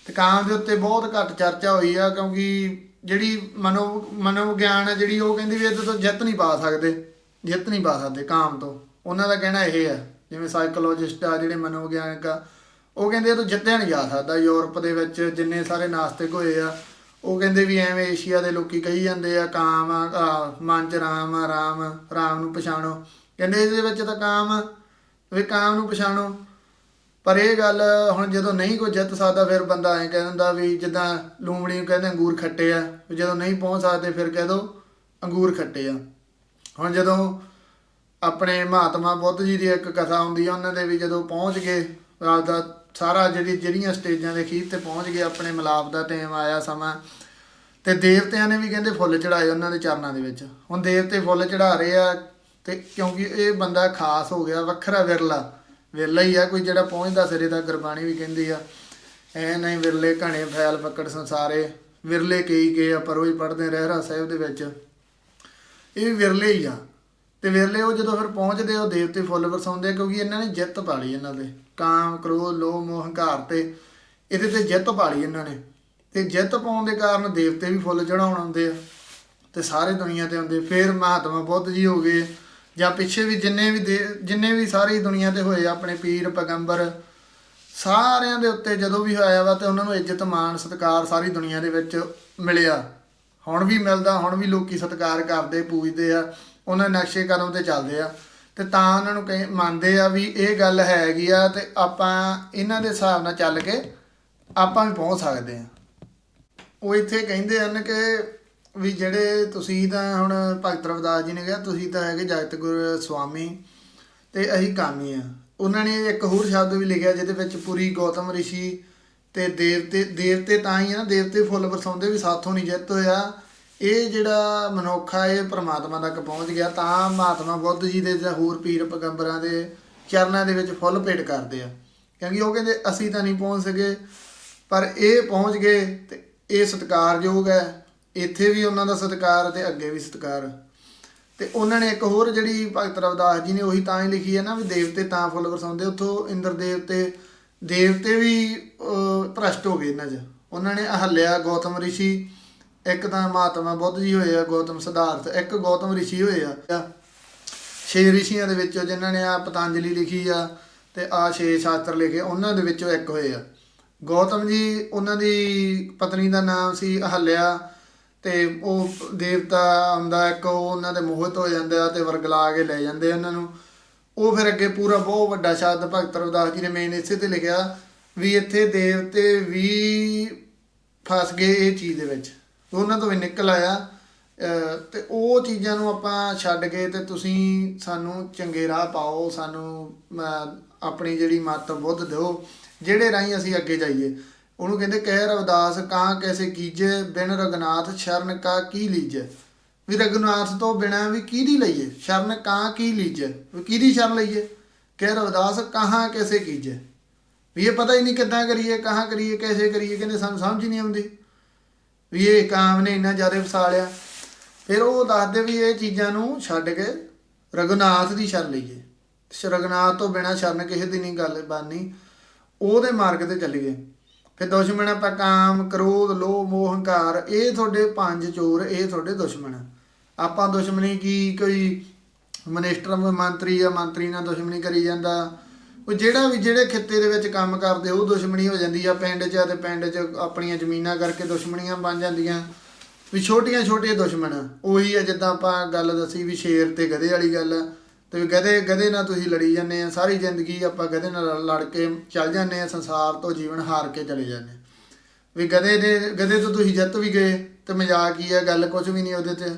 ਤੇ ਕਾਮ ਦੇ ਉੱਤੇ ਬਹੁਤ ਘੱਟ ਚਰਚਾ ਹੋਈ ਆ ਕਿਉਂਕਿ ਜਿਹੜੀ ਮਨੋ ਮਨੋਵਿਗਿਆਨ ਹੈ ਜਿਹੜੀ ਉਹ ਕਹਿੰਦੀ ਵੀ ਇਹਦੇ ਤੋਂ ਜਿੱਤ ਨਹੀਂ ਪਾ ਸਕਦੇ ਜਿੱਤ ਨਹੀਂ ਪਾ ਸਕਦੇ ਕਾਮ ਤੋਂ। ਉਹਨਾਂ ਦਾ ਕਹਿਣਾ ਇਹ ਹੈ ਜਿਵੇਂ ਸਾਈਕੋਲੋਜਿਸਟ ਆ ਜਿਹੜੇ ਮਨੋਵਿਗਿਆਨਕ ਆ ਉਹ ਕਹਿੰਦੇ ਇਹ ਤੋਂ ਜਿੱਤਿਆ ਨਹੀਂ ਜਾ ਸਕਦਾ। ਯੂਰਪ ਦੇ ਵਿੱਚ ਜਿੰਨੇ ਸਾਰੇ ਨਾਸਤਿਕ ਹੋਏ ਆ ਉਹ ਕਹਿੰਦੇ ਵੀ ਐਵੇਂ ਏਸ਼ੀਆ ਦੇ ਲੋਕੀ ਕਹੀ ਜਾਂਦੇ ਆ ਕਾਮ ਆ, ਆ, ਮਨ ਚ ਰਾਮ ਆ ਰਾਮ ਰਾਮ ਨੂੰ ਪਛਾਣੋ। ਕਹਿੰਦੇ ਇਹਦੇ ਵਿੱਚ ਤਾਂ ਕਾਮ ਵੀ ਕਾਮ ਨੂੰ ਪਛਾਣੋ। ਪਰ ਇਹ ਗੱਲ ਹੁਣ ਜਦੋਂ ਨਹੀਂ ਕੋਈ ਜਿੱਤ ਸਕਦਾ, ਫਿਰ ਬੰਦਾ ਐਂ ਕਹਿ ਦਿੰਦਾ ਵੀ ਜਿੱਦਾਂ ਲੂੰਬੜੀ ਨੂੰ ਕਹਿੰਦੇ ਅੰਗੂਰ ਖੱਟੇ ਆ, ਵੀ ਜਦੋਂ ਨਹੀਂ ਪਹੁੰਚ ਸਕਦੇ ਫਿਰ ਕਹਿ ਦੋ ਅੰਗੂਰ ਖੱਟੇ ਆ। ਹੁਣ ਜਦੋਂ ਆਪਣੇ ਮਹਾਤਮਾ ਬੁੱਧ ਜੀ ਦੀ ਇੱਕ ਕਥਾ ਹੁੰਦੀ ਆ, ਉਹਨਾਂ ਦੇ ਵੀ ਜਦੋਂ ਪਹੁੰਚ ਗਏ ਆਪਦਾ ਸਾਰਾ ਜਿਹੜੀ, ਜਿਹੜੀਆਂ ਸਟੇਜਾਂ ਦੇ ਖੀਰ ਤੇ ਪਹੁੰਚ ਗਏ, ਆਪਣੇ ਮਿਲਾਪ ਦਾ ਟਾਈਮ ਆਇਆ ਸਮਾਂ, ਤੇ ਦੇਵਤਿਆਂ ਨੇ ਵੀ ਕਹਿੰਦੇ ਫੁੱਲ ਚੜਾਏ ਉਹਨਾਂ ਦੇ ਚਰਨਾਂ ਦੇ ਵਿੱਚ। ਹੁਣ ਦੇਵਤੇ ਫੁੱਲ ਚੜਾ ਰਹੇ ਆ, ਤੇ ਕਿਉਂਕਿ ਇਹ ਬੰਦਾ ਖਾਸ ਹੋ ਗਿਆ, ਵੱਖਰਾ ਵਿਰਲਾ। ਵਿਰਲਾ ਹੀ ਆ, ਕੋਈ ਜਿਹੜਾ ਪਹੁੰਚਦਾ ਸਿਰੇ ਦਾ ਗੁਰਬਾਣੀ ਵੀ ਕਹਿੰਦੀ ਆ, ਐ ਨਹੀਂ ਵਿਰਲੇ ਘਣੇ ਫੈਲ ਪਕੜ ਸੰਸਾਰੇ, ਵਿਰਲੇ ਕਈ ਕੇ ਆ, ਪਰ ਉਹ ਹੀ ਪੜਦੇ ਰਹਿਰਾ ਸਾਹਿਬ ਦੇ ਵਿੱਚ। ਇਹ ਵੀ ਵਿਰਲੇ ਹੀ ਆ। ਤੇ ਵਿਰਲੇ ਉਹ ਜਦੋਂ ਫਿਰ ਪਹੁੰਚਦੇ ਉਹ ਦੇਵਤੇ ਫੁੱਲ ਵਰਸਾਉਂਦੇ ਆ, ਕਿਉਂਕਿ ਇਹਨਾਂ ਨੇ ਜਿੱਤ ਪਾ ਲਈ ਇਹਨਾਂ ਦੇ ਕਾਮ, ਕ੍ਰੋਧ, ਲੋਭ, ਮੋਹ, ਹੰਕਾਰ ਤੇ ਇਹਦੇ ਤੇ ਜਿੱਤ ਪਾ ਲਈ ਇਹਨਾਂ ਨੇ। ਤੇ ਜਿੱਤ ਪਾਉਣ ਦੇ ਕਾਰਨ ਦੇਵਤੇ ਵੀ ਫੁੱਲ ਚੜਾਉਣ ਆਉਂਦੇ ਆ, ਤੇ ਸਾਰੇ ਦੁਨੀਆ ਤੇ ਆਉਂਦੇ ਫਿਰ ਮਹਾਤਮਾ ਬੁੱਧ ਜੀ ਹੋ ਗਏ। ਜਾਂ ਪਿੱਛੇ ਵੀ ਜਿੰਨੇ ਵੀ ਦੇ- ਜਿੰਨੇ ਵੀ ਸਾਰੀ ਦੁਨੀਆ ਤੇ ਹੋਏ ਆ, ਆਪਣੇ ਪੀਰ ਪੈਗੰਬਰ ਸਾਰਿਆਂ ਦੇ ਉੱਤੇ ਜਦੋਂ ਵੀ ਹੋਇਆ ਵਾ ਤੇ ਉਹਨਾਂ ਨੂੰ ਇੱਜ਼ਤ ਮਾਣ ਸਤਿਕਾਰ ਸਾਰੀ ਦੁਨੀਆ ਦੇ ਵਿੱਚ ਮਿਲਿਆ। ਹੁਣ ਵੀ ਮਿਲਦਾ ਹੁਣ ਵੀ ਲੋਕੀ ਸਤਿਕਾਰ ਕਰਦੇ ਪੂਜਦੇ ਆ ਉਹਨਾਂ ਨਕਸ਼ੇ ਕਦਮ ਤੇ ਚੱਲਦੇ ਆ। ਤੇ ਤਾਂ ਉਹਨਾਂ ਨੂੰ ਕਹੇ ਮੰਨਦੇ ਆ ਵੀ ਇਹ ਗੱਲ ਹੈਗੀ ਆ ਤੇ ਆਪਾਂ ਇਹਨਾਂ ਦੇ ਹਿਸਾਬ ਨਾਲ ਚੱਲ ਕੇ ਆਪਾਂ ਵੀ ਪਹੁੰਚ ਸਕਦੇ ਆ। ਉਹ ਇੱਥੇ ਕਹਿੰਦੇ ਹਨ ਕਿ ਵੀ ਜਿਹੜੇ ਤੁਸੀਂ ਤਾਂ ਹੁਣ ਭਗਤ ਰਵਿਦਾਸ ਜੀ ਨੇ ਕਿਹਾ, ਤੁਸੀਂ ਤਾਂ ਹੈਗੇ ਜਗਤ ਗੁਰ ਸੁਆਮੀ ਤੇ ਅਸੀਂ ਕਾਮੀ ਆ। ਉਹਨਾਂ ਨੇ ਇੱਕ ਹੋਰ ਸ਼ਬਦ ਵੀ ਲਿਖਿਆ ਜਿਹਦੇ ਵਿੱਚ ਪੂਰੀ ਗੌਤਮ ਰਿਸ਼ੀ ਤੇ ਦੇਵਤੇ ਦੇਵਤੇ ਤਾਂ ਹੀ ਆ ਨਾ, ਦੇਵਤੇ ਫੁੱਲ ਵਰਸਾਉਂਦੇ ਵੀ ਸਾਥੋਂ ਨਹੀਂ ਜਿੱਤ ਹੋਇਆ। ਇਹ ਜਿਹੜਾ ਮਨੁੱਖ ਆ ਇਹ ਪ੍ਰਮਾਤਮਾ ਤੱਕ ਪਹੁੰਚ ਗਿਆ, ਤਾਂ ਮਹਾਤਮਾ ਬੁੱਧ ਜੀ ਦੇ ਜਾਂ ਹੋਰ ਪੀਰ ਪੈਗੰਬਰਾਂ ਦੇ ਚਰਨਾਂ ਦੇ ਵਿੱਚ ਫੁੱਲ ਭੇਟ ਕਰਦੇ ਆ। ਕਿਉਂਕਿ ਉਹ ਕਹਿੰਦੇ, ਅਸੀਂ ਤਾਂ ਨਹੀਂ ਪਹੁੰਚ ਸਕੇ, ਪਰ ਇਹ ਪਹੁੰਚ ਗਏ ਤੇ ਇਹ ਸਤਿਕਾਰਯੋਗ ਹੈ। ਇੱਥੇ ਵੀ ਉਹਨਾਂ ਦਾ ਸਤਿਕਾਰ ਤੇ ਅੱਗੇ ਵੀ ਸਤਿਕਾਰ। ਤੇ ਉਹਨਾਂ ਨੇ ਇੱਕ ਹੋਰ ਜਿਹੜੀ ਭਗਤ ਰਵਦਾਸ ਜੀ ਨੇ ਉਹੀ ਤਾਂ ਹੀ ਲਿਖੀ ਹੈ ਨਾ ਵੀ ਦੇਵਤੇ ਤਾਂ ਫੁੱਲ ਵਰਸਾਉਂਦੇ ਉੱਥੋਂ ਇੰਦਰ ਦੇਵਤੇ ਦੇਵਤੇ ਵੀ ਭ੍ਰਸ਼ਟ ਹੋ ਗਏ ਇਹਨਾਂ 'ਚ। ਉਹਨਾਂ ਨੇ ਅਹਲਿਆ ਗੌਤਮ ਰਿਸ਼ੀ, ਇੱਕ ਤਾਂ ਮਹਾਤਮਾ ਬੁੱਧ ਜੀ ਹੋਏ ਆ, ਗੌਤਮ ਸਿਧਾਰਥ, ਇੱਕ ਗੌਤਮ ਰਿਸ਼ੀ ਹੋਏ ਆ। ਛੇ ਰਿਸ਼ੀਆਂ ਦੇ ਵਿੱਚੋਂ ਜਿਨ੍ਹਾਂ ਨੇ ਆ ਪਤੰਜਲੀ ਲਿਖੀ ਆ ਤੇ ਆ ਛੇ ਸ਼ਾਸਤਰ ਲਿਖੇ, ਉਹਨਾਂ ਦੇ ਵਿੱਚੋਂ ਇੱਕ ਹੋਏ ਆ। ਗੌਤਮ ਜੀ, ਉਹਨਾਂ ਦੀ ਪਤਨੀ ਦਾ ਨਾਮ ਸੀ ਅਹਲਿਆ ਤੇ ਉਹ ਦੇਵਤਾ ਆਉਂਦਾ, ਇੱਕ ਉਹ ਉਹਨਾਂ ਦੇ ਮੋਹਿਤ ਹੋ ਜਾਂਦੇ ਆ ਤੇ ਵਰਗਲਾ ਕੇ ਲੈ ਜਾਂਦੇ ਆ ਉਹਨਾਂ ਨੂੰ। ਉਹ ਫਿਰ ਅੱਗੇ ਪੂਰਾ ਬਹੁਤ ਵੱਡਾ ਸ਼ਬਦ ਭਗਤ ਰਵਿਦਾਸ ਜੀ ਨੇ ਮੇਨ ਇਸੇ ਤੇ ਲਿਖਿਆ ਵੀ ਇੱਥੇ ਦੇਵਤੇ ਵੀ ਫਸ ਗਏ ਇਹ ਚੀਜ਼ ਦੇ ਵਿੱਚ। ਉਹਨਾਂ ਤੋਂ ਵੀ ਨਿਕਲ ਆਇਆ। ਅਹ ਤੇ ਉਹ ਚੀਜ਼ਾਂ ਨੂੰ ਆਪਾਂ ਛੱਡ ਕੇ ਤੇ ਤੁਸੀਂ ਸਾਨੂੰ ਚੰਗੇ ਰਾਹ ਪਾਓ, ਸਾਨੂੰ ਆਪਣੀ ਜਿਹੜੀ ਮੱਤ ਬੁੱਧ ਦਿਓ, ਜਿਹੜੇ ਰਾਹੀਂ ਅਸੀਂ ਅੱਗੇ ਜਾਈਏ। ਉਹਨੂੰ ਕਹਿੰਦੇ, ਕਹਿ ਰਵਿਦਾਸ, ਕਾਂ ਕੈਸੇ ਕੀਜੇ, ਬਿਨ ਰਗਨਾਥ ਸ਼ਰਨ ਕਾ ਕੀ ਲੀਜੇ? ਵੀ ਰਗਨਾਥ ਤੋਂ ਬਿਨਾ ਵੀ ਕਿਹਦੀ ਲਈਏ? ਸ਼ਰਨ ਕਾਂ ਕੀ ਲੀਜੇ? ਵੀ ਕਿਹਦੀ ਸ਼ਰਨ ਲਈਏ? ਕਹਿ ਰਵਿਦਾਸ, ਕਹਾਂ ਕੈਸੇ ਕੀਜੇ? ਵੀ ਇਹ ਪਤਾ ਹੀ ਨਹੀਂ ਕਿੱਦਾਂ ਕਰੀਏ, ਕਹਾਂ ਕਰੀਏ, ਕੈਸੇ ਕਰੀਏ, ਕਹਿੰਦੇ ਸਾਨੂੰ ਸਮਝ ਨਹੀਂ ਆਉਂਦੀ। ਵੀ ਇਹ ਕਾਮ ਨੇ ਇੰਨਾ ਜ਼ਿਆਦਾ ਫਸਾ ਲਿਆ ਫਿਰ ਉਹ ਦੱਸਦੇ ਵੀ ਇਹ ਚੀਜ਼ਾਂ ਨੂੰ ਛੱਡ ਕੇ ਰਗਨਾਥ ਦੀ ਸ਼ਰਨ ਲਈਏ। ਸ਼- ਰਘੁਨਾਥ ਤੋਂ ਬਿਨਾ ਸ਼ਰਨ ਕਿਸੇ ਦੀ ਨਹੀਂ, ਗੱਲ ਬਾਨੀ। ਉਹਦੇ ਮਾਰਗ ਤੇ ਚੱਲੀਏ ਫਿਰ ਦੁਸ਼ਮਣ ਆਪਾਂ ਕਾਮ ਕ੍ਰੋਧ, ਲੋਭ ਮੋਹ ਹੰਕਾਰ ਇਹ ਤੁਹਾਡੇ ਪੰਜ ਚੋਰ, ਇਹ ਤੁਹਾਡੇ ਦੁਸ਼ਮਣ। ਆਪਾਂ ਦੁਸ਼ਮਣੀ ਕੀ, ਕੋਈ ਮਨਿਸਟਰ, ਮੰਤਰੀ ਆ ਮੰਤਰੀ ਨਾਲ ਦੁਸ਼ਮਣੀ ਕਰੀ ਜਾਂਦਾ? ਉਹ ਜਿਹੜਾ ਵੀ, ਜਿਹੜੇ ਖਿੱਤੇ ਦੇ ਵਿੱਚ ਕੰਮ ਕਰਦੇ, ਉਹ ਦੁਸ਼ਮਣੀ ਹੋ ਜਾਂਦੀ ਆ ਪਿੰਡ 'ਚ ਤੇ ਪਿੰਡ 'ਚ ਆਪਣੀਆਂ ਜ਼ਮੀਨਾਂ ਕਰਕੇ ਦੁਸ਼ਮਣੀਆਂ ਬਣ ਜਾਂਦੀਆਂ। ਵੀ ਛੋਟੀਆਂ ਛੋਟੀਆਂ ਦੁਸ਼ਮਣ, ਉਹੀ ਆ ਜਿੱਦਾਂ ਆਪਾਂ ਗੱਲ ਦੱਸੀ ਵੀ ਸ਼ੇਰ ਤੇ ਗਧੇ ਵਾਲੀ ਗੱਲ ਆ। ਤੇ ਵੀ ਗਧੇ ਗਧੇ ਨਾਲ ਤੁਸੀਂ ਲੜੀ ਜਾਂਦੇ ਆ, ਸਾਰੀ ਜ਼ਿੰਦਗੀ ਆਪਾਂ ਗਧੇ ਨਾਲ ਲੜ ਕੇ ਚੱਲ ਜਾਂਦੇ ਆ, ਸੰਸਾਰ ਤੋਂ ਜੀਵਨ ਹਾਰ ਕੇ ਚਲੇ ਜਾਂਦੇ ਆ। ਵੀ ਗਧੇ ਦੇ, ਗਧੇ ਤੋਂ ਤੁਸੀਂ ਜਿੱਤ ਵੀ ਗਏ ਤੇ ਮਜ਼ਾਕ ਹੀ ਆ, ਗੱਲ ਕੁਝ ਵੀ ਨਹੀਂ ਉਹਦੇ ਤੇ।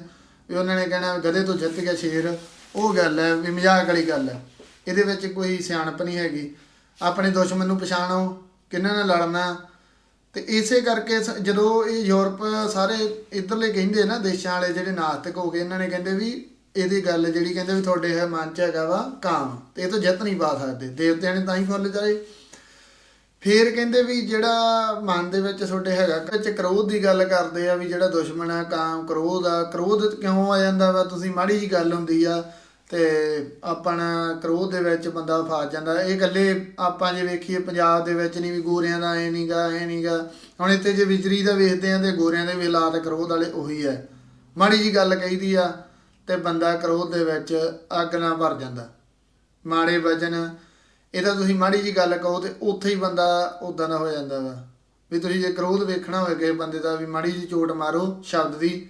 ਵੀ ਉਹਨਾਂ ਨੇ ਕਹਿਣਾ ਗਧੇ ਤੋਂ ਜਿੱਤ ਗਿਆ ਸ਼ੇਰ, ਉਹ ਗੱਲ ਹੈ, ਵੀ ਮਜ਼ਾਕ ਵਾਲੀ ਗੱਲ ਹੈ। ਇਹਦੇ ਵਿੱਚ ਕੋਈ ਸਿਆਣਪ ਨਹੀਂ ਹੈਗੀ। ਆਪਣੇ ਦੁਸ਼ਮਣ ਨੂੰ ਪਛਾਣੋ, ਕਿਹਨਾਂ ਨਾਲ ਲੜਨਾ। ਤੇ ਇਸੇ ਕਰਕੇ ਸ- ਜਦੋਂ ਇਹ ਯੂਰਪ ਸਾਰੇ ਇਧਰਲੇ ਕਹਿੰਦੇ ਨਾ, ਦੇਸ਼ਾਂ ਵਾਲੇ ਜਿਹੜੇ ਨਾਸਤਿਕ ਹੋ ਗਏ, ਇਹਨਾਂ ਨੇ ਕਹਿੰਦੇ ਵੀ ਇਹਦੀ ਗੱਲ ਜਿਹੜੀ ਕਹਿੰਦੇ ਵੀ ਤੁਹਾਡੇ ਹੈ ਮਨ ਚ ਹੈਗਾ ਵਾ ਕਾਮ, ਤੇ ਇਹ ਤੋਂ ਜਿੱਤ ਨਹੀਂ ਪਾ ਸਕਦੇ, ਦੇਵਤਿਆਂ ਨੇ ਤਾਂ ਹੀ ਫੁੱਲ ਚਾਰੇ ਫੇਰ ਕਹਿੰਦੇ ਵੀ ਜਿਹੜਾ ਮਨ ਦੇ ਵਿੱਚ ਤੁਹਾਡੇ ਹੈਗਾ ਵਿੱਚ ਕ੍ਰੋਧ ਦੀ ਗੱਲ ਕਰਦੇ ਆ ਵੀ ਜਿਹੜਾ ਦੁਸ਼ਮਣ ਆ, ਕਾਮ, ਕ੍ਰੋਧ ਆ, ਕ੍ਰੋਧ ਕਿਉਂ ਆ ਜਾਂਦਾ ਵਾ? ਤੁਸੀਂ ਮਾੜੀ ਜੀ ਗੱਲ ਹੁੰਦੀ ਆ, ਤੇ ਆਪਣਾ ਕ੍ਰੋਧ ਦੇ ਵਿੱਚ ਬੰਦਾ ਫਸ ਜਾਂਦਾ। ਇਹ ਗੱਲੇ ਆਪਾਂ ਜੇ ਵੇਖੀਏ, ਪੰਜਾਬ ਦੇ ਵਿੱਚ ਨਹੀਂ ਵੀ ਗੋਰਿਆਂ ਦਾ ਐ ਨਹੀਂਗਾ ਐ ਨਹੀਂਗਾ ਹੁਣ ਇੱਥੇ ਜੇ ਵਿਜਰੀ ਦਾ ਵੇਖਦੇ ਆ, ਤੇ ਗੋਰਿਆਂ ਦੇ ਵੀ ਹਾਲਾਤ ਕ੍ਰੋਧ ਵਾਲੇ ਉਹੀ ਹੈ ਮਾੜੀ ਜੀ ਗੱਲ ਕਹੀਦੀ ਆ ਤੇ ਬੰਦਾ ਕ੍ਰੋਧ ਦੇ ਵਿੱਚ ਅੱਗ ਨਾਲ ਭਰ ਜਾਂਦਾ। ਮਾੜੇ ਵਜਨ ਇਹ ਤਾਂ ਤੁਸੀਂ ਮਾੜੀ ਜੀ ਗੱਲ ਕਹੋ ਤੇ ਉੱਥੇ ਹੀ ਬੰਦਾ ਉਦਾਂ ਦਾ ਹੋ ਜਾਂਦਾ ਵਾ। ਵੀ ਤੁਸੀਂ ਜੇ ਕ੍ਰੋਧ ਵੇਖਣਾ ਹੋਵੇ ਕਿਸੇ ਬੰਦੇ ਦਾ, ਵੀ ਮਾੜੀ ਜੀ ਚੋਟ ਮਾਰੋ ਸ਼ਬਦ ਦੀ,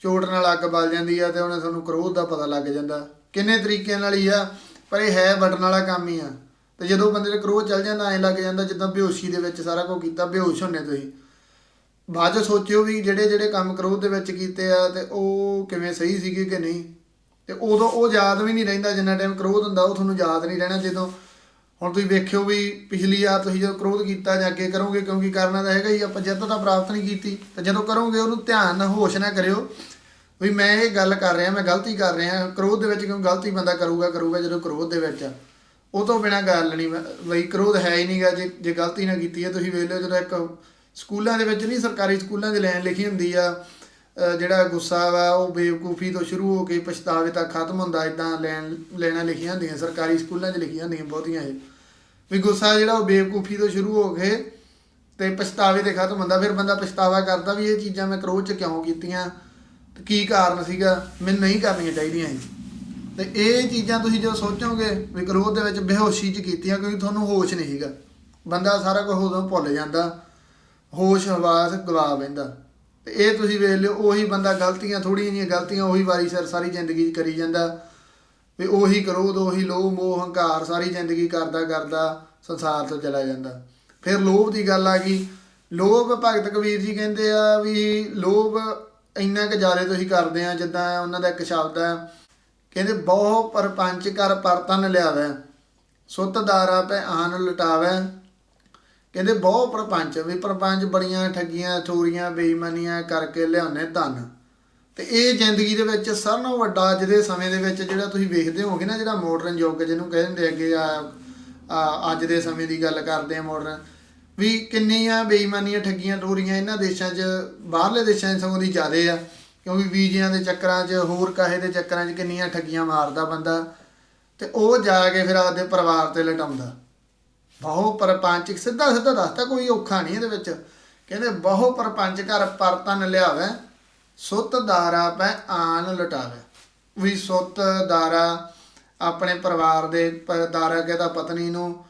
ਚੋਟ ਨਾਲ ਅੱਗ ਬਲ ਜਾਂਦੀ ਆ ਤੇ ਉਹਨੇ ਤੁਹਾਨੂੰ ਕ੍ਰੋਧ ਦਾ ਪਤਾ ਲੱਗ ਜਾਂਦਾ। ਕਿੰਨੇ ਤਰੀਕਿਆਂ ਨਾਲ ਹੀ ਆ, ਪਰ ਇਹ ਹੈ ਬਟਨ ਵਾਲਾ ਕੰਮ ਹੀ ਆ। ਤੇ ਜਦੋਂ ਬੰਦੇ ਦੇ ਕ੍ਰੋਧ ਚੱਲ ਜਾਂਦਾ, ਐ ਲੱਗ ਜਾਂਦਾ ਜਿੱਦਾਂ ਬੇਹੋਸ਼ੀ ਦੇ ਵਿੱਚ ਸਾਰਾ ਕੁਝ ਕੀਤਾ, ਬੇਹੋਸ਼ ਹੁੰਨੇ ਤੁਸੀਂ। ਬਾਅਦ 'ਚ ਸੋਚਿਓ ਵੀ ਜਿਹੜੇ ਜਿਹੜੇ ਕੰਮ ਕ੍ਰੋਧ ਦੇ ਵਿੱਚ ਕੀਤੇ ਆ ਤੇ ਉਹ ਕਿਵੇਂ ਸਹੀ ਸੀਗੇ ਕਿ ਨਹੀਂ। ਤੇ ਉਦੋਂ ਉਹ ਯਾਦ ਵੀ ਨਹੀਂ ਰਹਿੰਦਾ, ਜਿੰਨਾ ਟਾਈਮ ਕ੍ਰੋਧ ਹੁੰਦਾ, ਉਹ ਤੁਹਾਨੂੰ ਯਾਦ ਨਹੀਂ ਰਹਿਣਾ ਜਦੋਂ ਹੁਣ ਤੁਸੀਂ ਵੇਖਿਓ ਵੀ ਪਿਛਲੀ ਵਾਰ ਤੁਸੀਂ ਜਦੋਂ ਕ੍ਰੋਧ ਕੀਤਾ ਜਾਂ ਅੱਗੇ ਕਰੋਗੇ, ਕਿਉਂਕਿ ਕਰਨਾ ਤਾਂ ਹੈਗਾ ਹੀ, ਆਪਾਂ ਜਿੱਤ ਤਾਂ ਪ੍ਰਾਪਤ ਨਹੀਂ ਕੀਤੀ। ਤੇ ਜਦੋਂ ਕਰੋਗੇ, ਉਹਨੂੰ ਧਿਆਨ ਨਾਲ ਹੋਸ਼ ਨਾ ਕਰਿਓ ਵੀ ਮੈਂ ਇਹ ਗੱਲ ਕਰ ਰਿਹਾ, ਮੈਂ ਗਲਤੀ ਕਰ ਰਿਹਾ, ਕ੍ਰੋਧ ਦੇ ਵਿੱਚ ਕਿਉਂ ਗਲਤੀ ਬੰਦਾ ਕਰੂਗਾ ਕਰੂਗਾ ਜਦੋਂ ਕ੍ਰੋਧ ਦੇ ਵਿੱਚ ਆ। ਉਹ ਤੋਂ ਬਿਨਾ ਗੱਲ ਨਹੀਂ ਬਈ ਕ੍ਰੋਧ ਹੈ ਹੀ ਨਹੀਂਗਾ ਜੇ ਜੇ ਗਲਤੀ ਨਾ ਕੀਤੀ ਹੈ, ਤੁਸੀਂ ਵੇਖ ਲਿਓ ਜਦੋਂ ਇੱਕ ਸਕੂਲਾਂ ਦੇ ਵਿੱਚ ਨਹੀਂ, ਸਰਕਾਰੀ ਸਕੂਲਾਂ 'ਚ ਲਾਈਨ ਲਿਖੀ ਹੁੰਦੀ ਆ। ਜਿਹੜਾ ਗੁੱਸਾ ਵਾ, ਉਹ ਬੇਵਕੂਫੀ ਤੋਂ ਸ਼ੁਰੂ ਹੋ ਕੇ ਪਛਤਾਵੇ ਤੱਕ ਖਤਮ ਹੁੰਦਾ ਇਦਾਂ ਲੈਣ ਲੈਣਾ ਲਿਖੀਆਂ ਹੁੰਦੀਆਂ, ਸਰਕਾਰੀ ਸਕੂਲਾਂ 'ਚ ਲਿਖੀਆਂ ਹੁੰਦੀਆਂ ਬਹੁਤੀਆਂ ਇਹ। ਵੀ ਗੁੱਸਾ ਜਿਹੜਾ ਉਹ ਬੇਵਕੂਫੀ ਤੋਂ ਸ਼ੁਰੂ ਹੋ ਕੇ ਤੇ ਪਛਤਾਵੇ ਤੇ ਖਤਮ ਹੁੰਦਾ, ਫਿਰ ਬੰਦਾ ਪਛਤਾਵਾ ਕਰਦਾ ਵੀ ਇਹ ਚੀਜ਼ਾਂ ਮੈਂ ਕ੍ਰੋਧ 'ਚ ਕਿਉਂ ਕੀਤੀਆਂ, ਤੇ ਕੀ ਕਾਰਨ ਸੀਗਾ, ਮੈਨੂੰ ਨਹੀਂ ਕਰਨੀਆਂ ਚਾਹੀਦੀਆਂ ਸੀ ਤੇ ਇਹ ਚੀਜ਼ਾਂ ਤੁਸੀਂ ਜਦੋਂ ਸੋਚੋਗੇ ਵੀ ਕ੍ਰੋਧ ਦੇ ਵਿੱਚ ਬੇਹੋਸ਼ੀ 'ਚ ਕੀਤੀਆਂ, ਕਿਉਂਕਿ ਤੁਹਾਨੂੰ ਹੋਸ਼ ਨਹੀਂ ਸੀਗਾ। ਬੰਦਾ ਸਾਰਾ ਕੁਝ ਉਦੋਂ ਭੁੱਲ ਜਾਂਦਾ। ਹੋਸ਼, ਹਵਾਸ ਗਵਾ ਬੈਂਦਾ ਤੇ ਇਹ ਤੁਸੀਂ ਵੇਖ ਲਿਓ, ਉਹੀ ਬੰਦਾ ਗਲਤੀਆਂ ਥੋੜੀਆਂ ਜਿਹੀਆਂ ਗਲਤੀਆਂ, ਉਹੀ ਵਾਰੀ ਸਿਰ ਸਾਰੀ ਜ਼ਿੰਦਗੀ 'ਚ ਕਰੀ ਜਾਂਦਾ। ਵੀ ਉਹੀ ਕ੍ਰੋਧ, ਉਹੀ ਲੋਭ, ਮੋਹ, ਹੰਕਾਰ ਸਾਰੀ ਜ਼ਿੰਦਗੀ ਕਰਦਾ ਕਰਦਾ ਸੰਸਾਰ ਤੋਂ ਚਲਾ ਜਾਂਦਾ। ਫਿਰ ਲੋਭ ਦੀ ਗੱਲ ਆ ਗਈ। ਲੋਭ ਭਗਤ ਕਬੀਰ ਜੀ ਕਹਿੰਦੇ ਆ ਵੀ ਲੋਭ ਇੰਨਾ ਕੁ ਜ਼ਿਆਦਾ ਤੁਸੀਂ ਕਰਦੇ ਆ, ਜਿੱਦਾਂ ਉਹਨਾਂ ਦਾ ਇੱਕ ਸ਼ਬਦ ਆ। ਕਹਿੰਦੇ, ਬਹੁ ਪਰਪੰਚ ਕਰ ਪਰਤਨ ਲਿਆਵੇ, ਸੁੱਤ ਦਾਰਾ ਪੈ ਆਨ ਲਟਾਵੇ। ਕਹਿੰਦੇ ਬਹੁ ਪ੍ਰਪੰਚ, ਵੀ ਪ੍ਰਪੰਚ ਬੜੀਆਂ ਠੱਗੀਆਂ, ਚੋਰੀਆਂ, ਬੇਈਮਾਨੀਆਂ ਕਰਕੇ ਲਿਆਉਨੇ ਧਨ। ਤੇ ਇਹ ਜ਼ਿੰਦਗੀ ਦੇ ਵਿੱਚ ਸਾਰਿਆਂ ਨਾਲੋਂ ਵੱਡਾ ਅੱਜ ਦੇ ਸਮੇਂ ਦੇ ਵਿੱਚ ਜਿਹੜਾ ਤੁਸੀਂ ਵੇਖਦੇ ਹੋਗੇ ਨਾ, ਜਿਹੜਾ ਮਾਡਰਨ ਯੁੱਗ ਜਿਹਨੂੰ ਕਹਿੰਦੇ ਅੱਗੇ ਆ ਆ, ਅੱਜ ਦੇ ਸਮੇਂ ਦੀ ਗੱਲ ਕਰਦੇ ਆ ਮਾਡਰਨ ਵੀ ਕਿੰਨੀਆਂ ਬੇਈਮਾਨੀਆਂ, ਠੱਗੀਆਂ ਟੋਰੀਆਂ ਇਹਨਾਂ ਦੇਸ਼ਾਂ 'ਚ, ਬਾਹਰਲੇ ਦੇਸ਼ਾਂ 'ਚ ਸਗੋਂ ਦੀ ਜ਼ਿਆਦੇ ਆ। ਕਿਉਂਕਿ ਵੀਜ਼ਿਆਂ ਦੇ ਚੱਕਰਾਂ 'ਚ, ਹੋਰ ਕਾਹੇ ਦੇ ਚੱਕਰਾਂ 'ਚ ਕਿੰਨੀਆਂ ਠੱਗੀਆਂ ਮਾਰਦਾ ਬੰਦਾ ਤੇ ਉਹ ਜਾ ਕੇ ਫਿਰ ਆਪਦੇ ਪਰਿਵਾਰ ਤੇ ਲਟਾਉਂਦਾ। ਬਹੁ ਪਰਪੰਚ ਸਿੱਧਾ ਸਿੱਧਾ ਦੱਸਦਾ ਕੋਈ ਔਖਾ ਨਹੀਂ ਇਹਦੇ ਵਿੱਚ। ਕਹਿੰਦੇ, ਬਹੁ ਪਰਪੰਚ ਘਰ ਪਰਤਨ ਲਿਆਵੇ, ਸੁੱਤ ਦਾਰਾ ਪੈ ਆਨ ਲਟਾਵੇ। ਵੀ ਸੁੱਤ ਦਾਰਾ ਆਪਣੇ ਪਰਿਵਾਰ ਦੇ ਪ- ਦਾਰਾ ਕਹਿੰਦਾ ਪਤਨੀ ਨੂੰ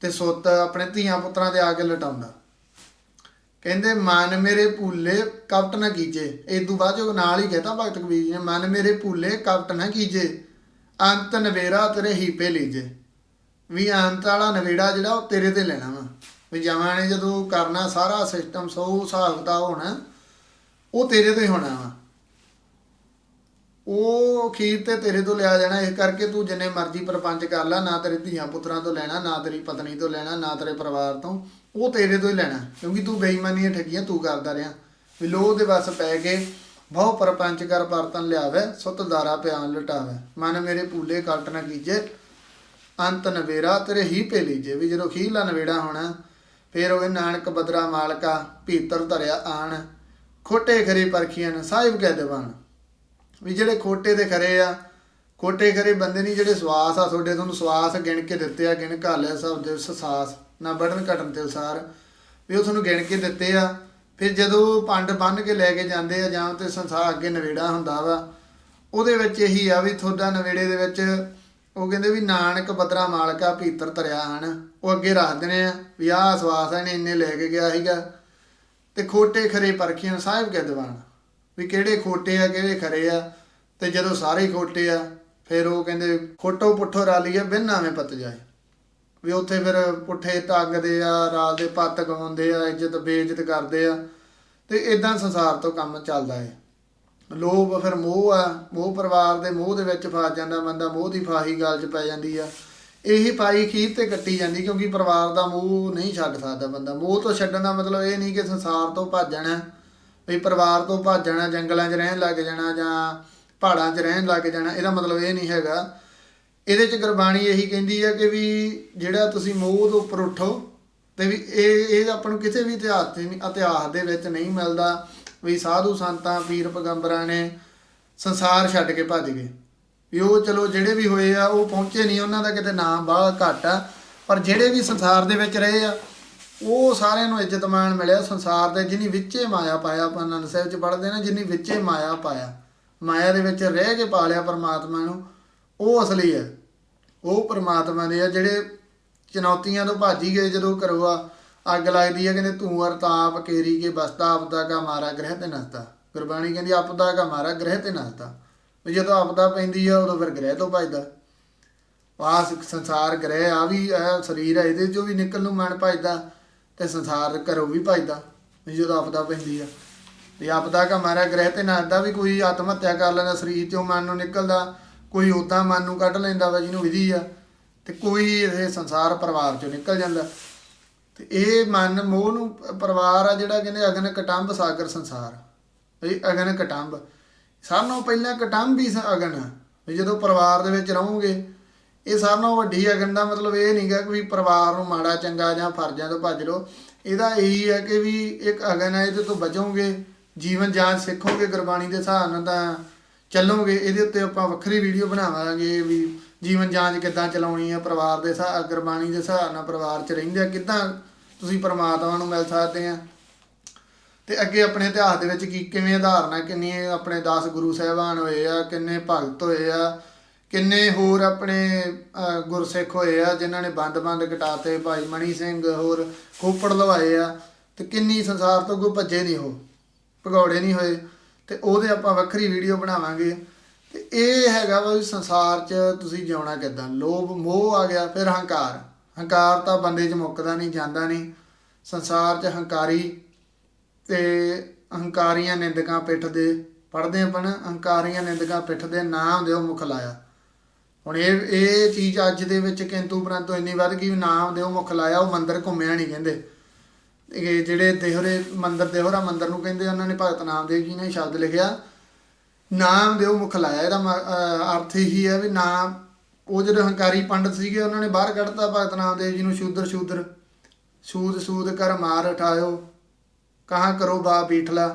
ਤੇ ਸੁੱਤ ਆਪਣੇ ਧੀਆਂ ਪੁੱਤਰਾਂ ਦੇ ਆ ਕੇ ਲਟਾਉਂਦਾ। ਕਹਿੰਦੇ, ਮਨ ਮੇਰੇ ਭੂਲੇ ਕਪਟ ਨਾ ਕੀਜੇ। ਇਹ ਤੋਂ ਬਾਅਦ ਜੋ ਨਾਲ ਹੀ ਕਹਤਾ ਭਗਤ ਕਬੀਰ ਜੀ ਨੇ, ਮਨ ਮੇਰੇ ਭੂਲੇ ਕਪਟ ਨਾ ਕੀਜੇ। ਅੰਤ ਨਵੇਰਾ ਤੇਰੇ ਹੀਪੇ ਲੀਜੇ। ਵੀ ਅੰਤ ਵਾਲਾ ਨਵੇੜਾ ਜਿਹੜਾ ਉਹ ਤੇਰੇ ਤੇ ਲੈਣਾ ਵਾ। ਵੀ ਜਮਾਂ ਨੇ ਜਦੋਂ ਕਰਨਾ ਸਾਰਾ ਸਿਸਟਮ ਸੌ ਹਿਸਾਬ ਕਿਤਾਬ ਹੋਣਾ, ਉਹ ਤੇਰੇ ਤੋਂ ਹੀ ਹੋਣਾ ਵਾ। ਉਹ ਅਖੀਰ ਤੇ ਤੇਰੇ ਤੋਂ ਲਿਆ ਜਾਣਾ, ਇਸ ਕਰਕੇ ਤੂੰ ਜਿੰਨੇ ਮਰਜ਼ੀ ਪ੍ਰਪੰਚ ਕਰ ਲੈ, ਨਾ ਤੇਰੇ ਧੀਆਂ ਪੁੱਤਰਾਂ ਤੋਂ ਲੈਣਾ, ਨਾ ਤੇਰੀ ਪਤਨੀ ਤੋਂ ਲੈਣਾ, ਨਾ ਤੇਰੇ ਪਰਿਵਾਰ ਤੋਂ, ਉਹ ਤੇਰੇ ਤੋਂ ਹੀ ਲੈਣਾ। ਕਿਉਂਕਿ ਤੂੰ ਬੇਈਮਾਨੀਆਂ ਠੱਗੀਆਂ, ਤੂੰ ਕਰਦਾ ਰਿਹਾ। ਵੀ ਲੋਹ ਦੇ ਵਸ ਪੈ ਕੇ ਬਹੁ ਪ੍ਰਪੰਚ ਕਰ, ਪਰਤਨ ਲਿਆਵੇ, ਸੁਤ ਦਾਰਾ ਪਿਆਨ ਲਟਾਵੇ। ਮਨ ਮੇਰੇ ਪੂਲੇ, ਕਲਟ ਨਾ ਕੀਜੇ ਅੰਤ ਨਵੇਰਾ ਤੇਰੇ ਹੀ ਪੇ ਲੀਜੇ ਵੀ ਜਦੋਂ ਖੀਲਾ ਨਵੇੜਾ ਹੋਣਾ, ਫੇਰ ਉਹ ਨਾਨਕ ਬਦਰਾ ਮਾਲਕਾ ਭੀਤਰ ਧਰਿਆ ਆਣ। ਖੋਟੇ ਖਰੇ ਪਰਖੀਆਂ ਨੇ, ਸਾਹਿਬ ਕਹਿ ਦੇਵਾਨ ਵੀ ਜਿਹੜੇ ਖੋਟੇ ਦੇ ਖਰੇ ਆ, ਖੋਟੇ ਖਰੇ ਬੰਦੇ ਨਹੀਂ, ਜਿਹੜੇ ਸਵਾਸ ਆ, ਤੁਹਾਡੇ ਤੁਹਾਨੂੰ ਸਵਾਸ ਗਿਣ ਕੇ ਦਿੱਤੇ ਆ, ਗਿਣ ਘਾਲਿਆ ਸਭ ਦੇ ਸਾਸ, ਨਾ ਬੜਨ ਘਟਨ ਤੇ ਉਸਾਰ। ਵੀ ਉਹ ਤੁਹਾਨੂੰ ਗਿਣ ਕੇ ਦਿੱਤੇ ਆ, ਫਿਰ ਜਦੋਂ ਪੰਡ ਬੰਨ ਕੇ ਲੈ ਕੇ ਜਾਂਦੇ ਆ, ਜਾਂ ਤੇ ਸੰਸਾਰ ਅੱਗੇ ਨਵੇੜਾ ਹੁੰਦਾ ਵਾ, ਉਹਦੇ ਵਿੱਚ ਇਹੀ ਆ ਵੀ ਤੁਹਾਡਾ ਨਵੇੜੇ ਦੇ ਵਿੱਚ ਉਹ ਕਹਿੰਦੇ ਵੀ ਨਾਨਕ ਬਦਰਾ ਮਾਲਕਾ ਭੀਤਰ ਧਰਿਆ ਹਨ। ਉਹ ਅੱਗੇ ਰੱਖ ਦਿੰਦੇ ਆ ਵੀ ਆਹ ਸਵਾਸ ਇਹਨੇ ਇੰਨੇ ਲੈ ਕੇ ਗਿਆ ਸੀਗਾ। ਤੇ ਖੋਟੇ ਖਰੇ ਪਰਖੀਆਂ ਸਾਹਿਬ ਕਹਿ ਦੀਵਾਨ, ਵੀ ਕਿਹੜੇ ਖੋਟੇ ਆ, ਕਿਹੜੇ ਖਰੇ ਆ। ਤੇ ਜਦੋਂ ਸਾਰੇ ਖੋਟੇ ਆ, ਫਿਰ ਉਹ ਕਹਿੰਦੇ ਖੋਟੋ ਪੁੱਠੋ ਰਾਲੀਏ ਬਿਨ ਨਾਵੇਂ ਪਤ ਜਾਏ। ਵੀ ਉੱਥੇ ਫਿਰ ਪੁੱਠੇ ਟੰਗਦੇ ਆ, ਰਾਲ ਦੇ ਪੱਤ ਗਵਾਉਂਦੇ ਆ, ਇੱਜ਼ਤ ਬੇਇੱਜ਼ਤ ਕਰਦੇ ਆ। ਤੇ ਇਦਾਂ ਸੰਸਾਰ ਤੋਂ ਕੰਮ ਚੱਲਦਾ ਹੈ ਲੋਭ ਫਿਰ ਮੋਹ ਆ, ਮੋਹ ਪਰਿਵਾਰ ਦੇ ਮੋਹ ਦੇ ਵਿੱਚ ਫਸ ਜਾਂਦਾ ਬੰਦਾ, ਮੋਹ ਦੀ ਫਾਹੀ ਗਾਲ 'ਚ ਪੈ ਜਾਂਦੀ ਆ। ਇਹ ਪਾਈ ਖੀਰ ਤੇ ਕੱਟੀ ਜਾਂਦੀ ਕਿਉਂਕਿ ਪਰਿਵਾਰ ਦਾ ਮੋਹ ਨਹੀਂ ਛੱਡ ਸਕਦਾ ਬੰਦਾ। ਮੋਹ ਤੋਂ ਛੱਡਣ ਦਾ ਮਤਲਬ ਇਹ ਨਹੀਂ ਕਿ ਸੰਸਾਰ ਤੋਂ ਭੱਜਣਾ ਵੀ ਪਰਿਵਾਰ ਤੋਂ ਭੱਜਣਾ ਜੰਗਲਾਂ 'ਚ ਰਹਿਣ ਲੱਗ ਜਾਣਾ ਜਾਂ ਪਹਾੜਾਂ 'ਚ ਰਹਿਣ ਲੱਗ ਜਾਣਾ, ਇਹਦਾ ਮਤਲਬ ਇਹ ਨਹੀਂ ਹੈਗਾ। ਇਹਦੇ 'ਚ ਗੁਰਬਾਣੀ ਇਹੀ ਕਹਿੰਦੀ ਹੈ ਕਿ ਵੀ ਜਿਹੜਾ ਤੁਸੀਂ ਮੋਹ ਤੋਂ ਉੱਪਰ ਉੱਠੋ ਤੇ ਵੀ ਇਹ ਇਹ ਆਪਾਂ ਨੂੰ ਕਿਸੇ ਵੀ ਇਤਿਹਾਸ ਤੇ ਨਹੀਂ ਇਤਿਹਾਸ ਦੇ ਵਿੱਚ ਨਹੀਂ ਮਿਲਦਾ। ਵੀ ਸਾਧੂ ਸੰਤਾਂ, ਪੀਰ ਪੈਗੰਬਰਾਂ ਨੇ ਸੰਸਾਰ ਛੱਡ ਕੇ ਭੱਜ ਗਏ। ਵੀ ਉਹ ਚਲੋ ਜਿਹੜੇ ਵੀ ਹੋਏ ਆ, ਉਹ ਪਹੁੰਚੇ ਨਹੀਂ, ਉਹਨਾਂ ਦਾ ਕਿਤੇ ਨਾਮ ਬਾਹਲਾ ਘੱਟ ਆ, ਪਰ ਜਿਹੜੇ ਵੀ ਸੰਸਾਰ ਦੇ ਵਿੱਚ ਰਹੇ ਆ, ਉਹ ਸਾਰਿਆਂ ਨੂੰ ਇੱਜ਼ਤ ਮਾਣ ਮਿਲਿਆ ਸੰਸਾਰ ਦੇ, ਜਿਨੀ ਵਿੱਚੇ ਮਾਇਆ ਪਾਇਆ, ਆਪਾਂ ਆਨੰਦ ਸਾਹਿਬ ਚ ਪੜ੍ਹਦੇ ਨੇ, ਜਿਨੀ ਵਿੱਚੇ ਮਾਇਆ ਪਾਇਆ, ਮਾਇਆ ਦੇ ਵਿੱਚ ਰਹਿ ਕੇ ਪਾਲਿਆ ਪਰਮਾਤਮਾ ਨੂੰ, ਉਹ ਅਸਲੀ ਹੈ ਉਹ ਪਰਮਾਤਮਾ ਦੇ ਆ, ਜਿਹੜੇ ਚੁਣੌਤੀਆਂ ਤੋਂ ਭੱਜ ਗਏ ਜਦੋਂ ਕਰਵਾ ਅੱਗ ਲੱਗਦੀ ਹੈ, ਕਹਿੰਦੇ ਤੂੰ ਅਰਤਾਪ ਕੇਰੀ ਕੇ ਬਸਤਾ, ਆਪਦਾ ਕਾ ਮਾਰਾ ਗ੍ਰਹਿ ਤੇ ਨਸਤਾ। ਗੁਰਬਾਣੀ ਕਹਿੰਦੀ, ਆਪਦਾ ਕਾ ਮਾਰਾ ਗ੍ਰਹਿ ਤੇ ਨਸਤਾ। ਵੀ ਜਦੋਂ ਆਪਦਾ ਪੈਂਦੀ ਆ, ਉਦੋਂ ਫਿਰ ਗ੍ਰਹਿ ਤੋਂ ਭੱਜਦਾ। ਆਹ ਸੰਸਾਰ ਗ੍ਰਹਿ ਆ ਵੀ ਸਰੀਰ ਹੈ ਇਹਦੇ ਚੋਂ ਵੀ ਨਿਕਲ ਨੂੰ ਮਨ ਭਜਦਾ ਤੇ ਸੰਸਾਰ ਘਰੋਂ ਵੀ ਭਜਦਾ, ਵੀ ਜਦੋਂ ਆਪਦਾ ਪੈਂਦੀ ਆ। ਤੇ ਆਪਦਾ ਕਾ ਮਾਰਾ ਗ੍ਰਹਿ ਤੇ ਨਸਦਾ ਵੀ ਕੋਈ ਆਤਮ ਹੱਤਿਆ ਕਰ ਲੈਂਦਾ, ਸਰੀਰ ਚੋਂ ਮਨ ਨੂੰ ਨਿਕਲਦਾ, ਕੋਈ ਉਦਾਂ ਮਨ ਨੂੰ ਕੱਢ ਲੈਂਦਾ ਵਾ ਜਿਹਨੂੰ ਵਿਧੀ ਆ, ਤੇ ਕੋਈ ਇਹ ਸੰਸਾਰ ਪਰਿਵਾਰ ਚੋਂ ਨਿਕਲ ਜਾਂਦਾ। ਤੇ ਇਹ ਮਨ ਮੋਹ ਨੂੰ ਪਰਿਵਾਰ ਆ ਜਿਹੜਾ ਕਹਿੰਦੇ ਅਗਨ ਕਟੰਬ ਸਾਗਰ ਸੰਸਾਰ। ਇਹ ਅਗਨ ਕਟੰਬ। ਸਾਰਿਆਂ ਨਾਲੋਂ ਪਹਿਲਾਂ ਕਟੰਬ ਹੀ ਸ- ਅਗਨ ਵੀ ਜਦੋਂ ਪਰਿਵਾਰ ਦੇ ਵਿੱਚ ਰਹੋਗੇ, ਇਹ ਸਾਰਿਆਂ ਨਾਲੋਂ ਵੱਡੀ ਅਗਨ ਦਾ ਮਤਲਬ ਇਹ ਨਹੀਂਗਾ ਕਿ ਵੀ ਪਰਿਵਾਰ ਨੂੰ ਮਾੜਾ, ਚੰਗਾ ਜਾਂ ਫਰਜ਼ਾਂ ਤੋਂ ਭੱਜ ਲਓ। ਇਹਦਾ ਇਹੀ ਹੈ ਕਿ ਵੀ ਇੱਕ ਅਗਨ ਹੈ ਇਹਦੇ ਤੋਂ ਬਚੋਗੇ, ਜੀਵਨ ਜਾਂਚ ਸਿੱਖੋਗੇ ਗੁਰਬਾਣੀ ਦੇ ਹਿਸਾਬ ਨਾਲ ਤਾਂ ਚੱਲੋਗੇ। ਇਹਦੇ ਉੱਤੇ ਆਪਾਂ ਵੱਖਰੀ ਵੀਡੀਓ ਬਣਾਵਾਂਗੇ ਵੀ ਜੀਵਨ ਜਾਂਚ ਕਿੱਦਾਂ ਚਲਾਉਣੀ ਆ, ਪਰਿਵਾਰ ਦੇ ਹਿਸਾਬ ਗੁਰਬਾਣੀ ਦੇ ਹਿਸਾਬ ਨਾਲ ਪਰਿਵਾਰ 'ਚ ਰਹਿੰਦੇ ਆ, ਕਿੱਦਾਂ ਤੁਸੀਂ ਪਰਮਾਤਮਾ ਨੂੰ ਮਿਲ ਸਕਦੇ ਆ? ਤੇ ਅੱਗੇ ਆਪਣੇ ਇਤਿਹਾਸ ਦੇ ਵਿੱਚ ਕੀ, ਕਿਵੇਂ ਉਦਾਹਰਨਾਂ ਕਿੰਨੇ ਆਪਣੇ 10 ਗੁਰੂ ਸਾਹਿਬਾਨ ਹੋਏ ਆ, ਕਿੰਨੇ ਭਗਤ ਹੋਏ ਆ, ਕਿੰਨੇ ਹੋਰ ਆਪਣੇ ਗੁਰਸਿੱਖ ਹੋਏ ਆ, ਜਿਨ੍ਹਾਂ ਨੇ ਬੰਦ-ਬੰਦ ਕਟਾਤੇ, ਭਾਈ ਮਣੀ ਸਿੰਘ ਹੋਰ ਖੋਪੜ ਲਵਾਏ ਆ, ਤੇ ਕਿੰਨੀ ਸੰਸਾਰ ਤੋਂ ਕੋਈ ਭੱਜੇ ਨਹੀਂ ਉਹ, ਭਗੌੜੇ ਨਹੀਂ ਹੋਏ, ਤੇ ਉਹਦੇ ਆਪਾਂ ਵੱਖਰੀ ਵੀਡੀਓ ਬਣਾਵਾਂਗੇ। ਤੇ ਇਹ ਹੈਗਾ ਵਾ ਵੀ ਸੰਸਾਰ 'ਚ ਤੁਸੀਂ ਜਿਉਣਾ ਕਿੱਦਾਂ? ਲੋਭ, ਮੋਹ ਆ ਗਿਆ, ਫਿਰ ਹੰਕਾਰ। ਹੰਕਾਰ ਤਾਂ ਬੰਦੇ 'ਚ ਮੁੱਕਦਾ ਨਹੀਂ, ਜਾਂਦਾ ਨਹੀਂ। ਸੰਸਾਰ 'ਚ ਹੰਕਾਰੀ ਤੇ ਹੰਕਾਰੀਆਂ ਨਿੰਦਕਾਂ ਪਿੱਠ ਦੇ ਪੜਦੇ ਆਪਾਂ ਨਾ ਨਿੰਦਕਾਂ ਪਿੱਠ ਦੇ ਨਾਮ ਦਿਓ ਮੁਖ ਲਾਇਆ। ਹੁਣ ਇਹ ਇਹ ਚੀਜ਼ ਅੱਜ ਦੇ ਵਿੱਚ ਕਿੰਤੂ ਪਰੰਤੂ ਇੰਨੀ ਵੱਧ ਗਈ ਵੀ ਨਾਮ ਦਿਓ ਮੁਖ ਲਾਇਆ, ਉਹ ਮੰਦਰ ਘੁੰਮਿਆ ਨਹੀਂ ਕਹਿੰਦੇ। ਇਹ ਜਿਹੜੇ ਦੇਹਰੇ ਮੰਦਰ, ਦੇਹਰਾ ਮੰਦਰ ਨੂੰ ਕਹਿੰਦੇ ਉਹਨਾਂ ਨੇ ਭਗਤ ਨਾਮਦੇਵ ਜੀ ਨੇ ਸ਼ਬਦ ਲਿਖਿਆ ਨਾਮ ਦਿਓ, ਮੁਖ ਲਾਇਆ ਇਹਦਾ ਮ- ਅਰਥ ਇਹੀ ਹੈ ਵੀ ਨਾਮ, ਉਹ ਜਿਹੜੇ ਹੰਕਾਰੀ ਪੰਡਤ ਸੀਗੇ, ਉਹਨਾਂ ਨੇ ਬਾਹਰ ਕੱਢਤਾ ਭਗਤ ਨਾਮਦੇਵ ਜੀ ਨੂੰ, ਸ਼ੂਦਰ ਸ਼ੂਦਰ। ਸੂਦ ਸੂਦ ਕਰ ਮਾਰ ਉਠਾਇਓ ਕਹਾਂ ਕਰੋ ਬਾਪ ਬੀਠਲਾ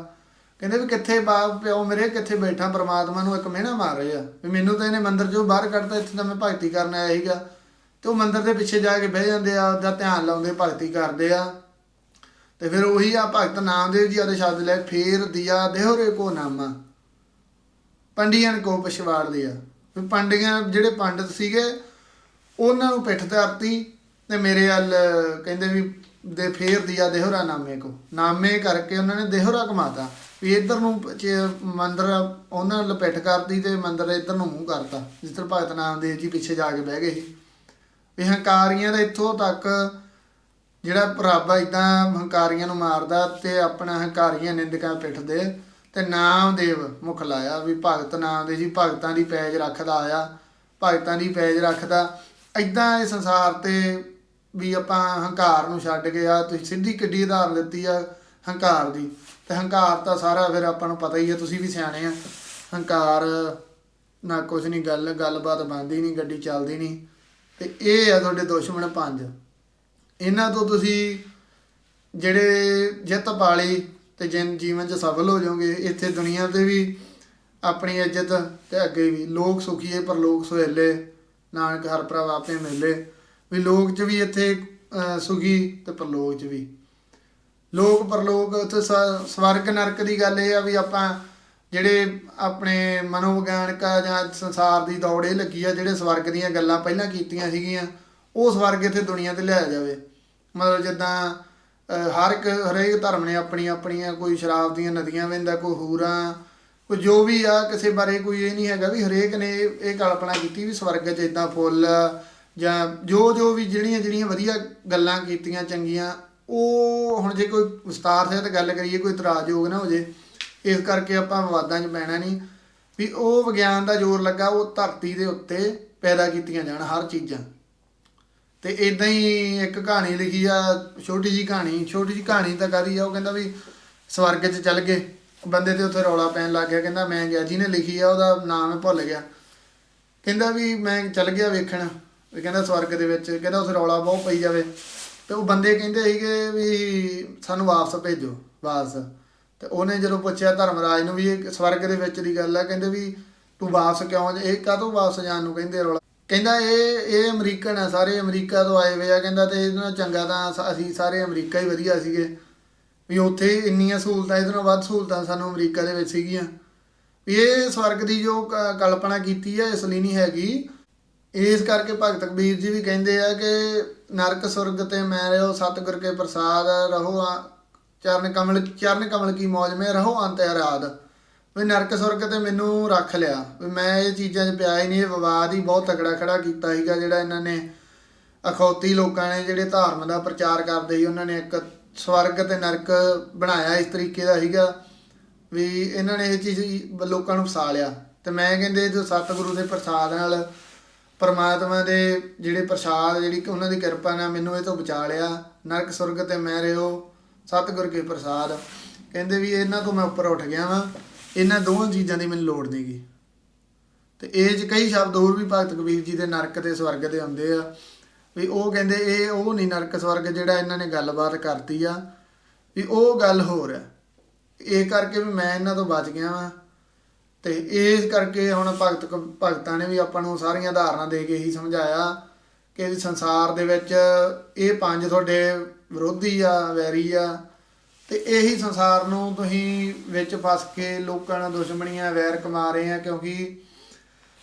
ਕਹਿੰਦੇ ਵੀ ਕਿੱਥੇ ਬਾਪ ਪਿਓ ਮੇਰੇ, ਕਿੱਥੇ ਬੈਠਾ ਪ੍ਰਮਾਤਮਾ ਨੂੰ, ਇੱਕ ਮਿਹਣਾ ਮਾਰ ਰਹੇ। ਆ ਵੀ ਮੈਨੂੰ ਤਾਂ ਇਹਨੇ ਮੰਦਰ ਚੋਂ ਬਾਹਰ ਕੱਢਤਾ, ਇੱਥੇ ਤਾਂ ਮੈਂ ਭਗਤੀ ਕਰਨ ਆਇਆ ਸੀਗਾ। ਤੇ ਉਹ ਮੰਦਰ ਦੇ ਪਿੱਛੇ ਜਾ ਕੇ ਬਹਿ ਜਾਂਦੇ ਆ, ਉਹਦਾ ਧਿਆਨ ਲਾਉਂਦੇ, ਭਗਤੀ ਕਰਦੇ ਆ। ਤੇ ਫਿਰ ਉਹੀ ਆ, ਭਗਤ ਨਾਮਦੇਵ ਜੀ ਆਦੇ ਸ਼ਬਦ ਲੈ, ਫੇਰ ਦਿਆ ਦੇਹਰੇ ਕੋ ਨਾਮਾ। ਪੰਡੀਆਂ ਕੋ ਪਛਵਾੜ ਲਿਆ। ਵੀ ਪੰਡੀਆਂ ਜਿਹੜੇ ਪੰਡਤ ਸੀਗੇ, ਉਹਨਾਂ ਨੂੰ ਪਿੱਠ ਧਰਤੀ ਤੇ ਮੇਰੇ ਵੱਲ ਕਹਿੰਦੇ ਵੀ ਦੇ ਫੇਰ ਦਿਆ ਦੇਹਰਾ ਨਾਮੇ ਕੋ। ਨਾਮੇ ਕਰਕੇ ਉਹਨਾਂ ਨੇ ਦੇਹਰਾ ਕਮਾਤਾ ਵੀ ਇੱਧਰ ਨੂੰ ਚ- ਮੰਦਿਰ ਉਹਨਾਂ ਨੇ ਲਪੇਟ ਕਰਤੀ ਤੇ ਮੰਦਰ ਇੱਧਰ ਨੂੰ ਮੂੰਹ ਕਰਤਾ। ਜਿਸ ਤਰ੍ਹਾਂ ਭਗਤ ਨਾਮਦੇਵ ਜੀ ਪਿੱਛੇ ਜਾ ਕੇ ਬਹਿ ਗਏ ਸੀ। ਵੀ ਹੰਕਾਰੀਆਂ ਦਾ ਇੱਥੋਂ ਤੱਕ ਜਿਹੜਾ ਰੱਬ ਆ ਇਦਾਂ ਹੰਕਾਰੀਆਂ ਨੂੰ ਮਾਰਦਾ ਤੇ ਆਪਣਾ ਹੰਕਾਰੀਆਂ ਨਿੰਦਕਾਂ ਪਿੱਠਦੇ ਤੇ ਨਾਮਦੇਵ ਮੁਖ ਲਾਇਆ ਵੀ ਭਗਤ ਨਾਮ ਦੇ ਜੀ, ਭਗਤਾਂ ਦੀ ਪੈਜ ਰੱਖਦਾ ਆਇਆ, ਭਗਤਾਂ ਦੀ ਪੈਜ ਰੱਖਦਾ। ਇਦਾਂ ਇਹ ਸੰਸਾਰ ਤੇ ਵੀ ਆਪਾਂ ਹੰਕਾਰ ਨੂੰ ਛੱਡ ਕੇ ਆ, ਤੁਸੀਂ ਸਿੱਧੀ ਕਿੱਡੀ ਉਦਾਹਰਨ ਦਿੱਤੀ ਆ ਹੰਕਾਰ ਦੀ। ਤੇ ਹੰਕਾਰ ਤਾਂ ਸਾਰਾ ਫਿਰ ਆਪਾਂ ਨੂੰ ਪਤਾ ਹੀ ਆ, ਤੁਸੀਂ ਵੀ ਸਿਆਣੇ ਆ। ਹੰਕਾਰ ਨਾ ਕੁਝ ਨਹੀਂ, ਗੱਲ, ਗੱਲਬਾਤ ਬਣਦੀ ਨਹੀਂ, ਗੱਡੀ ਚੱਲਦੀ ਨਹੀਂ। ਤੇ ਇਹ ਆ ਤੁਹਾਡੇ ਦੁਸ਼ਮਣ ਪੰਜ। ਇਹਨਾਂ ਤੋਂ ਤੁਸੀਂ ਜਿਹੜੇ ਜਿੱਤ ਪਾਲੀ ਤੇ ਜਿਨ ਜੀਵਨ 'ਚ ਸਫਲ ਹੋ ਜਾਓਗੇ, ਇੱਥੇ ਦੁਨੀਆ ਤੇ ਵੀ ਆਪਣੀ ਇੱਜ਼ਤ ਤੇ ਅੱਗੇ ਵੀ। ਲੋਕ ਸੁਖੀਏ ਪਰ ਲੋਕ ਸੁਹੇਲੇ। ਨਾਨਕ ਹਰ ਪ੍ਰਭ ਆਪੇ ਮਿਲੇ। ਵੀ ਲੋਕ 'ਚ ਵੀ ਇੱਥੇ ਸੁਖੀ ਤੇ ਪਰਲੋਕ 'ਚ ਵੀ। ਲੋਕ ਪਰਲੋਕ, ਉੱਥੇ ਸ- ਸਵਰਗ ਨਰਕ ਦੀ ਗੱਲ ਇਹ ਆ ਵੀ ਆਪਾਂ ਜਿਹੜੇ ਆਪਣੇ ਮਨੋਵਿਗਿਆਨਕ ਆ ਜਾਂ ਸੰਸਾਰ ਦੀ ਦੌੜ ਇਹ ਲੱਗੀ ਆ, ਜਿਹੜੇ ਸਵਰਗ ਦੀਆਂ ਗੱਲਾਂ ਪਹਿਲਾਂ ਕੀਤੀਆਂ ਸੀਗੀਆਂ, ਉਹ ਸਵਰਗ ਇੱਥੇ ਦੁਨੀਆ ਤੇ ਲਿਆਇਆ ਜਾਵੇ। ਮਤਲਬ ਜਿੱਦਾਂ ਹਰ ਇੱਕ ਹਰੇਕ ਧਰਮ ਨੇ ਆਪਣੀਆਂ ਆਪਣੀਆਂ, ਕੋਈ ਸ਼ਰਾਬ ਦੀਆਂ ਨਦੀਆਂ ਵਹਿੰਦਾ, ਕੋਈ ਹੂਰਾਂ, ਕੋਈ ਜੋ ਵੀ ਆ, ਕਿਸੇ ਬਾਰੇ ਕੋਈ ਇਹ ਨਹੀਂ ਹੈਗਾ ਵੀ ਹਰੇਕ ਨੇ ਇਹ ਕਲਪਨਾ ਕੀਤੀ ਵੀ ਸਵਰਗ 'ਚ ਇਦਾਂ ਫੁੱਲ ਜਾਂ ਜੋ ਜੋ ਵੀ ਜਿਹੜੀਆਂ ਜਿਹੜੀਆਂ ਵਧੀਆ ਗੱਲਾਂ ਕੀਤੀਆਂ ਚੰਗੀਆਂ, ਉਹ ਹੁਣ ਜੇ ਕੋਈ ਵਿਸਤਾਰ ਸਹਿਤ ਗੱਲ ਕਰੀਏ, ਕੋਈ ਇਤਰਾਜ਼ਯੋਗ ਨਾ ਹੋ ਜੇ, ਇਸ ਕਰਕੇ ਆਪਾਂ ਵਿਵਾਦਾਂ 'ਚ ਪੈਣਾ ਨਹੀਂ ਵੀ ਉਹ ਵਿਗਿਆਨ ਦਾ ਜ਼ੋਰ ਲੱਗਾ, ਉਹ ਧਰਤੀ ਦੇ ਉੱਤੇ ਪੈਦਾ ਕੀਤੀਆਂ ਜਾਣ ਹਰ ਚੀਜ਼ਾਂ। ਤੇ ਇਦਾਂ ਹੀ ਇੱਕ ਕਹਾਣੀ ਲਿਖੀ ਆ, ਛੋਟੀ ਜੀ ਕਹਾਣੀ, ਛੋਟੀ ਜੀ ਕਹਾਣੀ ਤਾਂ ਕਾਦੀ ਆ, ਉਹ ਕਹਿੰਦਾ ਵੀ ਸਵਰਗ 'ਚ ਚੱਲ ਗਏ। ਬੰਦੇ ਤੇ ਉੱਥੇ ਰੌਲਾ ਪੈਣ ਲੱਗ ਗਿਆ, ਕਹਿੰਦਾ ਮੈਂ ਗਿਆ, ਜਿਹਨੇ ਲਿਖੀ ਆ ਉਹਦਾ ਨਾਮ ਮੈਂ ਭੁੱਲ ਗਿਆ। ਕਹਿੰਦਾ ਵੀ ਮੈਂ ਚੱਲ ਗਿਆ ਵੇਖਣ, ਵੀ ਕਹਿੰਦਾ ਸਵਰਗ ਦੇ ਵਿੱਚ, ਕਹਿੰਦਾ ਉਸ ਰੌਲਾ ਬਹੁਤ ਪਈ ਜਾਵੇ। ਤੇ ਉਹ ਬੰਦੇ ਕਹਿੰਦੇ ਸੀਗੇ ਵੀ ਸਾਨੂੰ ਵਾਪਸ ਭੇਜੋ, ਵਾਪਸ। ਤੇ ਉਹਨੇ ਜਦੋਂ ਪੁੱਛਿਆ ਧਰਮਰਾਜ ਨੂੰ ਵੀ ਇਹ ਸਵਰਗ ਦੇ ਵਿੱਚ ਦੀ ਗੱਲ ਆ, ਕਹਿੰਦੇ ਵੀ ਤੂੰ ਵਾਪਸ ਕਿਉਂ, ਇਹ ਕਾਹਤੋਂ ਵਾਪਸ ਜਾਣ ਨੂੰ ਕਹਿੰਦੇ ਰੌਲਾ? ਕਹਿੰਦਾ ਇਹ ਇਹ ਅਮਰੀਕਨ ਆ, ਸਾਰੇ ਅਮਰੀਕਾ ਤੋਂ ਆਏ ਹੋਏ ਆ। ਕਹਿੰਦਾ ਤੇ ਇਹਦੇ ਨਾਲ ਚੰਗਾ ਤਾਂ ਅਸੀਂ ਸਾਰੇ ਅਮਰੀਕਾ ਹੀ ਵਧੀਆ ਸੀਗੇ। ਵੀ ਉੱਥੇ ਇੰਨੀਆਂ ਸਹੂਲਤਾਂ, ਇਹਦੇ ਨਾਲ ਵੱਧ ਸਹੂਲਤਾਂ ਸਾਨੂੰ ਅਮਰੀਕਾ ਦੇ ਵਿੱਚ ਸੀਗੀਆਂ। ਵੀ ਇਹ ਸਵਰਗ ਦੀ ਜੋ ਕ- ਕਲਪਨਾ ਕੀਤੀ ਹੈ ਇਸ ਲਈ ਨਹੀਂ ਹੈਗੀ। ਇਸ ਕਰਕੇ ਭਗਤ ਕਬੀਰ ਜੀ ਵੀ ਕਹਿੰਦੇ ਆ ਕਿ ਨਰਕ ਸੁਰਗ ਤੇ ਮੈਂ ਰਹੋ, ਸਤਿਗੁਰ ਕੇ ਪ੍ਰਸਾਦ ਰਹੋ, ਆ- ਚਰਨ ਕਮਲ ਚਰਨ ਕਮਲ ਕੀ ਮੌਜ ਮੇ ਰਹੋ, ਅੰਤ ਅਰਾਧ ਵੀ ਨਰਕ ਸੁਰਗ ਤੇ ਮੈਨੂੰ ਰੱਖ ਲਿਆ। ਵੀ ਮੈਂ ਇਹ ਚੀਜ਼ਾਂ 'ਚ ਪਿਆ ਹੀ ਨਹੀਂ, ਇਹ ਵਿਵਾਦ ਹੀ ਬਹੁਤ ਤਕੜਾ ਖੜਾ ਕੀਤਾ ਸੀਗਾ ਜਿਹੜਾ ਇਹਨਾਂ ਨੇ ਅਖੌਤੀ ਲੋਕਾਂ ਨੇ ਜਿਹੜੇ ਧਰਮ ਦਾ ਪ੍ਰਚਾਰ ਕਰਦੇ ਸੀ, ਉਹਨਾਂ ਨੇ ਇੱਕ ਸਵਰਗ ਤੇ ਨਰਕ ਬਣਾਇਆ ਇਸ ਤਰੀਕੇ ਦਾ ਸੀਗਾ ਵੀ ਇਹਨਾਂ ਨੇ ਇਹ ਚੀਜ਼ ਲੋਕਾਂ ਨੂੰ ਫਸਾ ਲਿਆ। ਤੇ ਮੈਂ ਕਹਿੰਦੇ ਜੋ ਸਤਿਗੁਰੂ ਦੇ ਪ੍ਰਸਾਦ ਨਾਲ ਪਰਮਾਤਮਾ ਦੇ ਜਿਹੜੇ ਪ੍ਰਸਾਦ, ਜਿਹੜੀ ਉਹਨਾਂ ਦੀ ਕਿਰਪਾ ਨਾਲ ਮੈਨੂੰ ਇਹ ਤੋਂ ਬਚਾ ਲਿਆ। ਨਰਕ ਸੁਰਗ ਤੇ ਮੈਂ ਰਿਓ ਸਤਿਗੁਰ ਕੇ ਪ੍ਰਸਾਦ। ਕਹਿੰਦੇ ਵੀ ਇਹਨਾਂ ਤੋਂ ਮੈਂ ਉੱਪਰ ਉੱਠ ਗਿਆ ਵਾਂ। ਇਹਨਾਂ ਦੋਵਾਂ ਚੀਜ਼ਾਂ ਦੀ ਮੈਨੂੰ ਲੋੜ ਨਹੀਂਗੀ ਤੇ ਇਹ 'ਚ ਕਈ ਸ਼ਬਦ ਹੋਰ ਵੀ ਭਗਤ ਕਬੀਰ ਜੀ ਦੇ ਨਰਕ ਤੇ ਸਵਰਗ ਦੇ ਆਉਂਦੇ ਆ। ਵੀ ਉਹ ਕਹਿੰਦੇ ਇਹ ਉਹ ਨਹੀਂ ਨਰਕ ਸਵਰਗ ਜਿਹੜਾ ਇਹਨਾਂ ਨੇ ਗੱਲਬਾਤ ਕਰਤੀ ਆ। ਵੀ ਉਹ ਗੱਲ ਹੋਰ ਹੈ ਇਹ ਕਰਕੇ ਵੀ ਮੈਂ ਇਹਨਾਂ ਤੋਂ ਬਚ ਗਿਆ ਵਾਂ। ਤੇ ਇਸ ਕਰਕੇ ਹੁਣ ਭਗਤ ਕ- ਭਗਤਾਂ ਨੇ ਵੀ ਆਪਾਂ ਨੂੰ ਸਾਰੀਆਂ ਉਦਾਹਰਨਾਂ ਦੇ ਕੇ ਹੀ ਸਮਝਾਇਆ ਕਿ ਸੰਸਾਰ ਦੇ ਵਿੱਚ ਇਹ ਪੰਜ ਤੁਹਾਡੇ ਵਿਰੋਧੀ ਆ, ਵੈਰੀ ਆ। ਤੇ ਇਹੀ ਸੰਸਾਰ ਨੂੰ ਤੁਸੀਂ ਵਿੱਚ ਫਸ ਕੇ ਲੋਕਾਂ ਨਾਲ ਦੁਸ਼ਮਣੀਆਂ, ਵੈਰ ਕਮਾ ਰਹੇ ਆ, ਕਿਉਂਕਿ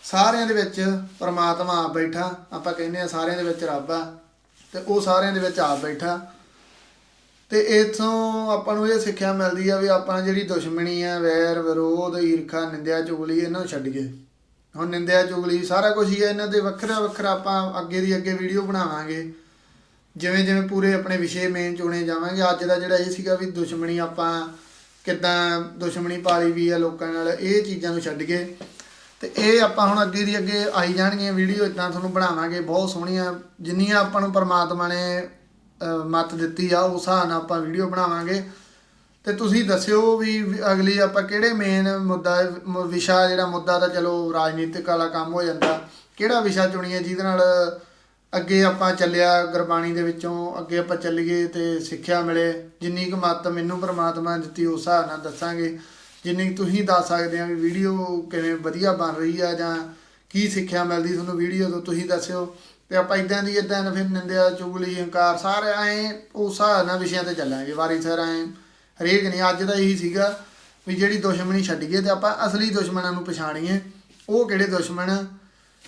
ਸਾਰਿਆਂ ਦੇ ਵਿੱਚ ਪਰਮਾਤਮਾ ਆਪ ਬੈਠਾ, ਆਪਾਂ ਕਹਿੰਦੇ ਆ ਸਾਰਿਆਂ ਦੇ ਵਿੱਚ ਰੱਬ ਆ, ਤੇ ਉਹ ਸਾਰਿਆਂ ਦੇ ਵਿੱਚ ਆਪ ਬੈਠਾ। ਤੇ ਇਥੋਂ ਆਪਾਂ ਨੂੰ ਇਹ ਸਿੱਖਿਆ ਮਿਲਦੀ ਆ ਵੀ ਆਪਾਂ ਜਿਹੜੀ ਦੁਸ਼ਮਣੀ ਆ, ਵੈਰ, ਵਿਰੋਧ, ਈਰਖਾ, ਨਿੰਦਿਆ, ਚੁਗਲੀ, ਇਹਨਾਂ ਨੂੰ ਛੱਡੀਏ ਹੁਣ ਨਿੰਦਿਆ, ਚੁਗਲੀ ਸਾਰਾ ਕੁਝ ਹੀ ਆ, ਇਹਨਾਂ ਦੇ ਵੱਖਰਾ ਵੱਖਰਾ ਆਪਾਂ ਅੱਗੇ ਦੀ ਅੱਗੇ ਵੀਡੀਓ ਬਣਾਵਾਂਗੇ। ਜਿਵੇਂ ਜਿਵੇਂ ਪੂਰੇ ਆਪਣੇ ਵਿਸ਼ੇ ਮੇਨ ਚੁਣੇ ਜਾਵਾਂਗੇ ਅੱਜ ਦਾ ਜਿਹੜਾ ਇਹ ਸੀਗਾ ਵੀ ਦੁਸ਼ਮਣੀ ਆਪਾਂ ਕਿੱਦਾਂ ਦੁਸ਼ਮਣੀ ਪਾਲੀ ਵੀ ਆ ਲੋਕਾਂ ਨਾਲ ਇਹ ਚੀਜ਼ਾਂ ਨੂੰ ਛੱਡ ਕੇ। ਤੇ ਇਹ ਆਪਾਂ ਹੁਣ ਅੱਗੇ ਦੀ ਅੱਗੇ ਆਈ ਜਾਣਗੀਆਂ ਵੀਡੀਓ ਇਦਾਂ ਤੁਹਾਨੂੰ ਬਣਾਵਾਂਗੇ ਬਹੁਤ ਸੋਹਣੀਆਂ ਜਿੰਨੀਆਂ ਆਪਾਂ ਨੂੰ ਪਰਮਾਤਮਾ ਨੇ ਅਹ, ਮੱਤ ਦਿੱਤੀ ਆ ਉਸ ਹਿਸਾਬ ਨਾਲ ਆਪਾਂ ਵੀਡੀਓ ਬਣਾਵਾਂਗੇ। ਤੇ ਤੁਸੀਂ ਦੱਸਿਓ ਵੀ ਅਗਲੀ ਆਪਾਂ ਕਿਹੜੇ ਮੇਨ ਮੁੱਦਾ ਵਿਸ਼ਾ ਜਿਹੜਾ ਮੁੱਦਾ ਤਾਂ ਚਲੋ ਰਾਜਨੀਤਿਕ ਵਾਲਾ ਕੰਮ ਹੋ ਜਾਂਦਾ। ਕਿਹੜਾ ਵਿਸ਼ਾ ਚੁਣੀਏ ਜਿਹਦੇ ਨਾਲ ਅੱਗੇ ਆਪਾਂ ਚੱਲਿਆ ਗੁਰਬਾਣੀ ਦੇ ਵਿੱਚੋਂ, ਅੱਗੇ ਆਪਾਂ ਚੱਲੀਏ ਤੇ ਸਿੱਖਿਆ ਮਿਲੇ। ਜਿੰਨੀ ਕੁ ਮੱਤ ਮੈਨੂੰ ਪ੍ਰਮਾਤਮਾ ਦਿੱਤੀ, ਉਸ ਹਿਸਾਬ ਨਾਲ ਦੱਸਾਂਗੇ। ਜਿੰਨੀ ਕੁ ਤੁਸੀਂ ਦੱਸ ਸਕਦੇ ਆ ਵੀ ਵੀਡੀਓ ਕਿਵੇਂ ਵਧੀਆ ਬਣ ਰਹੀ ਆ ਜਾਂ ਕੀ ਸਿੱਖਿਆ ਮਿਲਦੀ, ਤੁਹਾਨੂੰ ਵੀਡੀਓ ਤੋਂ ਤੁਸੀਂ ਦੱਸਿਓ। ਤੇ ਆਪਾਂ ਇਦਾਂ ਦੀ ਇਦਾਂ ਫਿਰ ਨਿੰਦਿਆ, ਚੁਗਲੀ, ਹੰਕਾਰ, ਸਾਰੇ ਐ ਉਸ ਹਿਸਾਬ ਨਾਲ ਵਿਸ਼ਿਆਂ ਤੇ ਚੱਲਾਂਗੇ। ਵਾਰੀ ਸਰ ਐ, ਹਰੇਕ ਨਹੀਂ ਅੱਜ ਦਾ ਇਹੀ ਸੀਗਾ ਵੀ ਜਿਹੜੀ ਦੁਸ਼ਮਣੀ ਛੱਡੀਏ ਤੇ ਆਪਾਂ ਅਸਲੀ ਦੁਸ਼ਮਣਾਂ ਨੂੰ ਪਛਾਣੀਏ। ਉਹ ਕਿਹੜੇ ਦੁਸ਼ਮਣ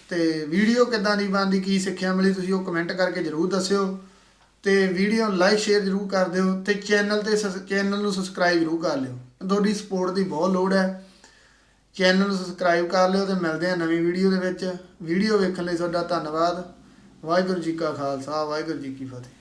ਤੇ ਵੀਡੀਓ ਕਿੱਦਾਂ ਦੀ ਬਣਦੀ, ਕੀ ਸਿੱਖਿਆ ਮਿਲੀ, ਤੁਸੀਂ ਉਹ ਕਮੈਂਟ ਕਰਕੇ ਜਰੂਰ ਦੱਸਿਓ। ਤੇ ਵੀਡੀਓ ਲਾਈਕ ਸ਼ੇਅਰ ਜਰੂਰ ਕਰ ਦਿਓ ਤੇ ਚੈਨਲ ਤੇ ਚੈਨਲ ਨੂੰ ਸਬਸਕ੍ਰਾਈਬ ਜਰੂਰ ਕਰ ਲਿਓ। ਤੁਹਾਡੀ ਸਪੋਰਟ ਦੀ ਬਹੁਤ ਲੋੜ ਹੈ। ਚੈਨਲ ਨੂੰ ਸਬਸਕ੍ਰਾਈਬ ਕਰ ਲਿਓ ਤੇ ਮਿਲਦੇ ਹਾਂ ਨਵੀਂ ਵੀਡੀਓ ਦੇ ਵਿੱਚ। ਵੀਡੀਓ ਵੇਖਣ ਲਈ ਤੁਹਾਡਾ ਧੰਨਵਾਦ। ਵਾਹਿਗੁਰੂ ਜੀ ਕਾ ਖਾਲਸਾ, ਵਾਹਿਗੁਰੂ ਜੀ ਕੀ ਫਤਿਹ।